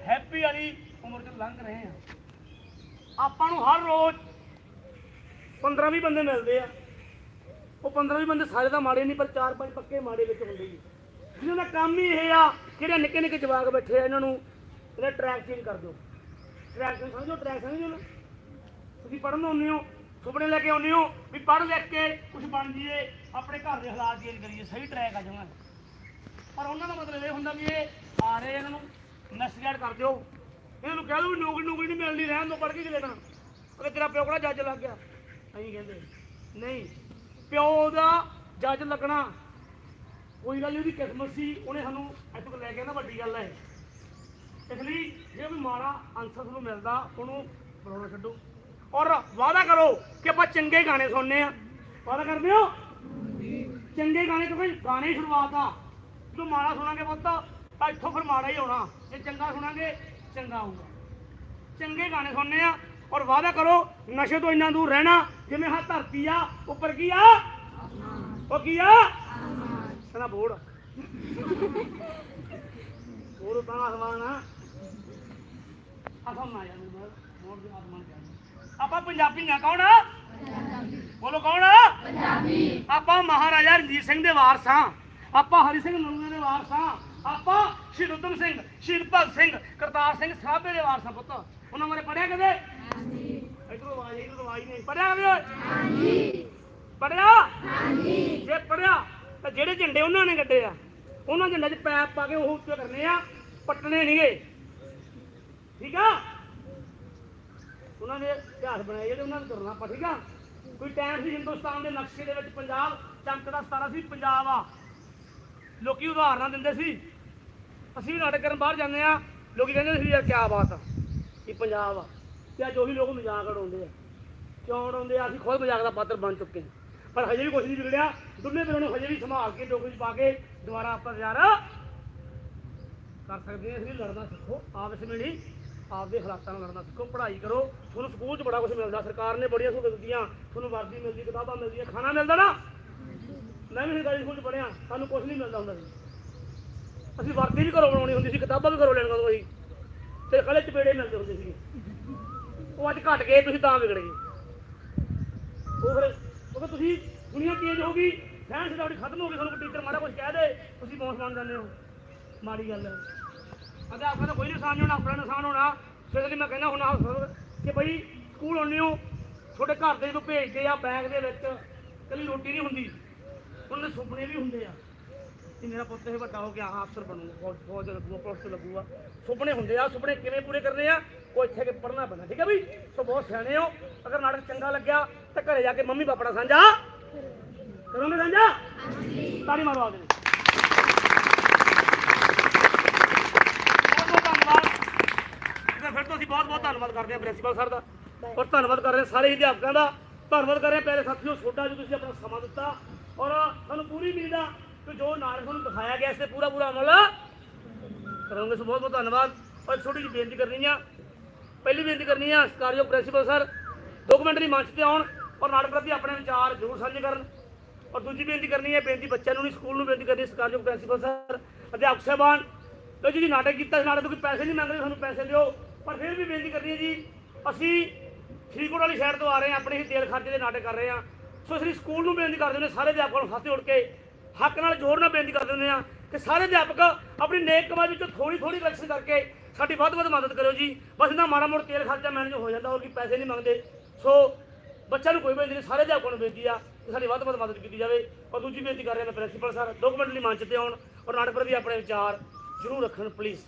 ਹੈਪੀ ਵਾਲੀ ਉਮਰ ਚ ਲੰਘ ਰਹੇ ਹਾਂ। ਆਪਾਂ ਨੂੰ ਹਰ ਰੋਜ਼ 15 20 ਬੰਦੇ ਮਿਲਦੇ ਆ। ਉਹ 15 20 ਬੰਦੇ ਸਾਰੇ ਤਾਂ ਮਾੜੇ ਨਹੀਂ, ਪਰ 4 5 ਪੱਕੇ ਮਾੜੇ ਵਿੱਚ ਹੁੰਦੇ ਹੀ ਜਿਹਨਾਂ ਦਾ ਕੰਮ ਹੀ ਇਹ ਆ, ਜਿਹੜੇ ਨਿੱਕੇ ਨਿੱਕੇ ਜਵਾਕ ਬੈਠੇ ਆ ਇਹਨਾਂ ਨੂੰ ਇਹਦਾ ਟਰੈਕ ਚੇਂਜ ਕਰ ਦਿਓ। ਟਰੈਕ ਸਮਝੋ ਟਰੈਕ ਸਮਝੋ ਨਾ ਤੁਸੀਂ ਪੜ੍ਹਨ ਆਉਂਦੇ ਹੋ, ਸੁਪਨੇ ਲੈ ਕੇ ਆਉਂਦੇ ਹੋ ਵੀ ਪੜ੍ਹ ਲਿਖ ਕੇ ਕੁਝ ਬਣ ਜਾਈਏ, ਆਪਣੇ ਘਰ ਦੇ ਹਾਲਾਤ ਚੇਂਜ ਕਰੀਏ, ਸਹੀ ਟਰੈਕ ਆ ਜਾਵਾਂ ਪਰ ਉਹਨਾਂ ਦਾ ਮਤਲਬ ਇਹ ਹੁੰਦਾ ਵੀ ਇਹ ਆ ਰਹੇ ਇਹਨਾਂ ਨੂੰ ਮੈਸੇਜ ਕਰ ਦਿਓ। ਇਹਨਾਂ ਨੂੰ ਕਹਿ ਦਿਓ ਵੀ ਨੌਕਰੀ ਨੌਕਰੀ ਨਹੀਂ ਮਿਲਣੀ ਰਹਿਣ ਦੋ, ਪੜ੍ਹ ਕੇ ਕੀ ਲੈਣਾ ਅਗੇ ਤੇਰਾ ਪਿਓ ਕੋਲ ਜੱਜ ਲੱਗ ਗਿਆ, ਅਸੀਂ ਕਹਿੰਦੇ, ਨਹੀਂ, ਪਿਓ ਦਾ ਜੱਜ ਲੱਗਣਾ। ਕੋਈ ਗੱਲ ਨਹੀਂ ਉਹਦੀ ਕਿਸਮਤ ਸੀ, ਉਹਨੇ ਸਾਨੂੰ ਇੱਥੇ ਤੱਕ ਲੈ ਕੇ ਆਂਦਾ, ਵੱਡੀ ਗੱਲ ਹੈ। ਇਸ ਲਈ ਜੇ ਕੋਈ ਮਾੜਾ ਆਨਸਰ ਤੁਹਾਨੂੰ ਮਿਲਦਾ, ਉਹਨੂੰ ਬਣਾਉਣਾ ਛੱਡੋ। ਔਰ ਵਾਅਦਾ ਕਰੋ ਕਿ ਆਪਾਂ ਚੰਗੇ ਗਾਣੇ ਸੁਣਨੇ ਆ। ਵਾਅਦਾ ਕਰਦੇ ਹੋ? ਚੰਗੇ ਗਾਣੇ ਕਿਉਂਕਿ ਗਾਣੇ ਸ਼ੁਰੂਆਤ ਆ। ਜਦੋਂ ਮਾੜਾ ਸੁਣਾਂਗੇ ਪੁੱਤ, ਤਾਂ ਇੱਥੋਂ ਫਿਰ ਮਾੜਾ ਹੀ ਹੋਣਾ। ਜੇ ਚੰਗਾ ਸੁਣਾਂਗੇ, ਚੰਗਾ ਆਊਗਾ ਚੰਗੇ ਗਾਣੇ ਸੁਣਨੇ ਆ ਔਰ ਵਾਅਦਾ ਕਰੋ, ਨਸ਼ੇ ਤੋਂ ਇੰਨਾ ਦੂਰ ਰਹਿਣਾ, ਜਿਵੇਂ ਹਾਂ ਧਰਤੀ ਆ, ਉੱਪਰ ਕੀ ਆ? ਉਹ ਕੀ ਆ? ਕਹਿੰਦਾ ਬੋੜ। ਬੋੜ ਤਾਂ ਆਸਮਾਨ ਆ ਆਸਮਾਨ ਆ ਯਾਰ ਬੋੜ ਦੇ ਆਸਮਾਨ ਕਿਆ ਆਪਾਂ ਪੰਜਾਬੀ ਆ ਕੌਣ? ਆ ਬੋਲੋ ਕੌਣ? ਆ ਪੰਜਾਬੀ। ਆਪਾਂ ਮਹਾਰਾਜਾ ਰਣਜੀਤ ਸਿੰਘ ਦੇ ਵਾਰਸ ਹਾਂ। ਆਪਾਂ ਹਰੀ ਸਿੰਘ ਨਲੂਆ ਦੇ ਵਾਰਸ ਹਾਂ। ਆਪਾਂ ਸ਼ਹੀਦ ਊਧਮ ਸਿੰਘ ਸ਼ਹੀਦ ਭਗਤ ਸਿੰਘ ਕਰਤਾਰ ਸਿੰਘ ਸਰਾਭੇ ਦੇ ਵਾਰਸ ਹਾਂ ਪੁੱਤ। ਉਹਨਾਂ ਬਾਰੇ ਪੜਿਆ ਕਦੇ? ਹਾਂਜੀ। ਇਧਰੋਂ ਆਵਾਜ਼ ਇਧਰੋਂ ਆਵਾਜ਼ ਨਹੀਂ। ਪੜਿਆ ਕਦੇ? ਹਾਂਜੀ। ਪੜਿਆ ਹਾਂਜੀ। ਜੇ ਪੜਿਆ ਤਾਂ ਜਿਹੜੇ ਝੰਡੇ ਉਹਨਾਂ ਨੇ ਗੱਡੇ ਆ। ਉਹਨਾਂ ਝੰਡੇ 'ਚ ਪੈਪ ਪਾ ਕੇ ਉਹ ਉੱਤੇ ਕਰਨੇ ਆ ਪੱਟਣੇ ਨਹੀਂਗੇ। ਠੀਕ ਆ? ਉਹਨਾਂ ਨੇ ਇਤਿਹਾਸ ਬਣਾਏ ਜਿਹੜੇ ਉਹਨਾਂ ਨੂੰ ਤੁਰਨਾ ਆਪਾਂ, ਠੀਕ ਆ? ਕੋਈ ਟਾਈਮ ਸੀ ਹਿੰਦੁਸਤਾਨ ਦੇ ਨਕਸ਼ੇ ਦੇ ਵਿੱਚ ਪੰਜਾਬ ਚਮਕਦਾ ਸਤਾਰਾ ਸੀ ਪੰਜਾਬ ਆ। ਲੋਕੀ ਉਦਾਹਰਨਾਂ ਦਿੰਦੇ ਸੀ। ਅਸੀਂ ਵੀ ਨਾਟਕ ਕਰਨ ਬਾਹਰ ਜਾਂਦੇ ਆ, ਲੋਕੀ ਕਹਿੰਦੇ ਸੀ ਯਾਰ ਕੀ ਬਾਤ ਆ ਇਹ ਪੰਜਾਬ ਆ। ਤੇ ਅੱਜ ਉਹੀ ਲੋਕ ਮਜ਼ਾਕ ਉਡਾਉਂਦੇ ਆ। ਕਿਉਂ ਉਡਾਉਂਦੇ ਆ? ਅਸੀਂ ਖੁਦ ਮਜ਼ਾਕ ਦਾ ਪਾਤਰ ਬਣ ਚੁੱਕੇ ਹਾਂ। ਪਰ ਹਜੇ ਵੀ ਕੁਝ ਨਹੀਂ ਵਿਗੜਿਆ। ਦੁੱਲੇ ਵੀਰਾਂ ਨੂੰ ਹਜੇ ਵੀ ਸੰਭਾਲ ਕੇ ਡੋਗਰੀ 'ਚ ਪਾ ਕੇ ਦੁਬਾਰਾ ਆਪਾਂ ਯਾਰ ਕਰ ਸਕਦੇ ਹਾਂ। ਇਸ ਲਈ ਲੜਨਾ ਸਿੱਖੋ, ਆਪਸ ਵਿੱਚ ਨਹੀਂ ਆਪਦੇ ਹਾਲਾਤਾਂ ਨਾਲ ਲੜਨਾ ਸਿੱਖੋ ਪੜ੍ਹਾਈ ਕਰੋ, ਤੁਹਾਨੂੰ ਸਕੂਲ 'ਚ ਬੜਾ ਕੁਝ ਮਿਲਦਾ। ਸਰਕਾਰ ਨੇ ਬੜੀਆਂ ਸਹੂਲਤਾਂ ਦਿੱਤੀਆਂ। ਤੁਹਾਨੂੰ ਵਰਦੀ ਮਿਲਦੀ, ਕਿਤਾਬਾਂ ਮਿਲਦੀਆਂ, ਖਾਣਾ ਮਿਲਦਾ ਨਾ? ਮੈਂ ਵੀ ਸਰਕਾਰੀ ਸਕੂਲ 'ਚ ਪੜ੍ਹਿਆ, ਸਾਨੂੰ ਕੁਝ ਨਹੀਂ ਮਿਲਦਾ ਹੁੰਦਾ ਸੀ। ਅਸੀਂ ਵਰਦੀ ਵੀ ਘਰੋਂ ਬਣਾਉਣੀ ਹੁੰਦੀ ਸੀ, ਕਿਤਾਬਾਂ ਵੀ ਘਰੋਂ ਲੈਣੀਆਂ ਹੁੰਦੀਆਂ ਸੀ। ਤੇ ਕਲੇ ਚਪੇੜੇ ਮਿਲਦੇ ਹੁੰਦੇ ਸੀ ਉਹ ਅੱਜ ਘਟ ਗਏ, ਤੁਸੀਂ ਤਾਂ ਵਿਗੜ ਗਏ। ਉਹ ਫਿਰ, ਉਹ ਤੁਸੀਂ ਦੁਨੀਆ ਚੇਂਜ ਹੋ ਗਈ। ਸਹਿਣ ਤੁਹਾਡੀ ਖਤਮ ਹੋ ਗਈ, ਤੁਹਾਨੂੰ ਟੀਚਰ ਮਾੜਾ ਕੁਝ ਕਹਿ ਦੇ, ਤੁਸੀਂ ਬੌਂਸ ਬਣ ਜਾਂਦੇ ਹੋ। ਮਾੜੀ ਗੱਲ ਹੈ। ਅਧਿਆਪਕਾਂ ਦਾ ਕੋਈ ਨੁਕਸਾਨ ਨਹੀਂ ਹੋਣਾ ਆਪਣਾ ਨੁਕਸਾਨ ਹੋਣਾ। ਫਿਰ ਲਈ ਮੈਂ ਕਹਿੰਦਾ ਹੁਣ ਆਹ ਕਿ ਬਈ ਸਕੂਲ ਆਉਂਦੇ ਹੋ ਤੁਹਾਡੇ ਘਰ ਦੇ ਜਦੋਂ ਭੇਜਦੇ ਆ ਬੈਗ ਦੇ ਵਿੱਚ ਕੱਲੀ ਰੋਟੀ ਨਹੀਂ ਹੁੰਦੀ। ਉਹਨਾਂ ਦੇ ਸੁਪਨੇ ਵੀ ਹੁੰਦੇ ਆ। ਕਿ ਮੇਰਾ ਪੁੱਤ ਇਹ ਵੱਡਾ ਹੋ ਕੇ ਆਹ ਅਫਸਰ ਬਣੂਗਾ ਫੌਜ ਲੱਗੂਗਾ ਪੁਲਿਸ ਲੱਗੂਗਾ ਸੁਪਨੇ ਹੁੰਦੇ ਆ ਸੁਪਨੇ ਕਿਵੇਂ ਪੂਰੇ ਕਰਨੇ ਆ ਉਹ ਇੱਥੇ ਕੇ ਪੜਨਾ ਪੈਣਾ ਠੀਕ ਹੈ ਬਈ? ਸੋ ਬਹੁਤ ਸਿਆਣੇ ਹੋ ਅਗਰ ਨਾਟਕ ਚੰਗਾ ਲੱਗਿਆ ਤਾਂ ਘਰੇ ਜਾ ਕੇ ਮੰਮੀ ਪਾਪਾ ਨਾਲ ਸਾਂਝਾ ਕਰੋਗੇ ਸਾਂਝਾ? ਹਾਂਜੀ। ਤਾੜੀ ਮਾਰੋ ਆ ਕੇ ਬਹੁਤ ਬਹੁਤ ਧੰਨਵਾਦ ਤੇ ਫਿਰ ਤੋਂ ਅਸੀਂ ਬਹੁਤ ਬਹੁਤ ਧੰਨਵਾਦ ਕਰਦੇ ਹਾਂ ਪ੍ਰਿੰਸੀਪਲ ਸਰ ਦਾ। ਔਰ ਧੰਨਵਾਦ ਕਰ ਰਹੇ ਹਾਂ ਸਾਰੇ ਅਧਿਆਪਕਾਂ ਦਾ। ਧੰਨਵਾਦ ਕਰ ਰਹੇ ਹਾਂ ਪਿਆਰੇ ਸਾਥੀਓ ਛੋਟਾ ਜੀ ਤੁਸੀਂ ਆਪਣਾ ਸਮਾਂ ਦਿੱਤਾ। ਔਰ ਸਾਨੂੰ ਪੂਰੀ ਉਮੀਦ ਆ ਕਿ ਜੋ ਨਾਟਕ ਨੂੰ ਦਿਖਾਇਆ ਗਿਆ ਇਸ ਤੇ ਪੂਰਾ ਪੂਰਾ ਅਮਲ ਕਰੋਗੇ। ਸੋ ਬਹੁਤ ਬਹੁਤ ਧੰਨਵਾਦ। ਔਰ ਛੋਟੀ ਜਿਹੀ ਬੇਨਤੀ ਕਰਨੀ ਆ। ਪਹਿਲੀ ਬੇਨਤੀ ਕਰਨੀ ਆ, ਸਤਿਕਾਰਯੋਗ ਪ੍ਰਿੰਸੀਪਲ ਸਰ ਡਾਕੂਮੈਂਟਰੀ ਮੰਚ ਤੇ ਆਉਣ ਔਰ ਨਾਟਕ ਪ੍ਰਤੀ ਆਪਣੇ ਵਿਚਾਰ ਜ਼ਰੂਰ ਸਾਂਝੇ ਕਰਨ। ਔਰ ਦੂਜੀ ਬੇਨਤੀ ਕਰਨੀ ਹੈ ਬੇਨਤੀ ਬੱਚਿਆਂ ਨੂੰ ਨਹੀਂ, ਸਕੂਲ ਨੂੰ ਬੇਨਤੀ ਕਰਨੀ ਹੈ ਸਤਿਕਾਰਯੋਗ ਪ੍ਰਿੰਸੀਪਲ ਸਰ, ਅਧਿਆਪਕ ਸਾਹਿਬਾਨ। ਤੇ ਜੀ ਨਾਟਕ ਕੀਤਾ ਸੀ ਨਾਟਕ ਤੋਂ ਕੋਈ ਪੈਸੇ ਨਹੀਂ ਮੰਗ ਰਹੇ ਸਾਨੂੰ ਪੈਸੇ ਦਿਓ। ਪਰ ਫਿਰ ਵੀ ਬੇਨਤੀ ਕਰਨੀ ਹੈ ਜੀ, ਅਸੀਂ ਫਰੀਦਕੋਟ ਵਾਲੀ ਸਾਈਡ ਤੋਂ ਆ ਰਹੇ ਹਾਂ, ਆਪਣੇ ਹੀ ਤੇਲ ਖਰਚੇ ਦੇ ਨਾਟਕ ਕਰ ਰਹੇ ਹਾਂ। ਸੋ ਅਸੀਂ ਸਕੂਲ ਨੂੰ ਬੇਨਤੀ ਕਰਦੇ ਨੇ ਸਾਰੇ ਅਧਿਆਪਕਾਂ ਨੂੰ ਹੱਥ ਜੋੜ ਕੇ ਹੱਕ ਨਾਲ ਜ਼ੋਰ ਨਾਲ ਬੇਨਤੀ ਕਰਦੇ ਹੁੰਦੇ ਆ ਕਿ ਸਾਰੇ ਅਧਿਆਪਕ ਆਪਣੀ ਨੇਕ ਕਮਾਈ ਵਿੱਚੋਂ ਥੋੜੀ ਥੋੜੀ ਕਲੈਕਸ਼ਨ ਕਰਕੇ ਸਾਡੀ ਵੱਧ ਵੱਧ ਮਦਦ ਕਰਿਓ ਜੀ। ਬਸ ਇਹਨਾਂ ਮਾੜਾ ਮੋੜ ਤੇਲ ਖਰਚਾ ਮੈਨੇਜ ਹੋ ਜਾਂਦਾ, ਹੋਰ ਕੀ ਪੈਸੇ ਨਹੀਂ ਮੰਗਦੇ। ਸੋ ਬੱਚਿਆਂ ਨੂੰ ਕੋਈ ਬੇਨਤੀ ਨਹੀਂ, ਸਾਰੇ ਅਧਿਆਪਕਾਂ ਨੂੰ ਬੇਨਤੀ ਆ ਕਿ ਸਾਡੀ ਵੱਧ ਵੱਧ ਮਦਦ ਕੀਤੀ ਜਾਵੇ। ਔਰ ਦੂਜੀ ਬੇਨਤੀ ਕਰ ਰਿਹਾ ਮੈਂ ਪ੍ਰਿੰਸੀਪਲ ਸਰ ਡਾਕੂਮੈਂਟ ਲਈ ਮੰਚ ਤੇ ਆਉਣ ਔਰ ਨਾਟਕ ਪ੍ਰਤੀ ਆਪਣੇ ਵਿਚਾਰ ਜ਼ਰੂਰ ਰੱਖਣ ਪਲੀਜ਼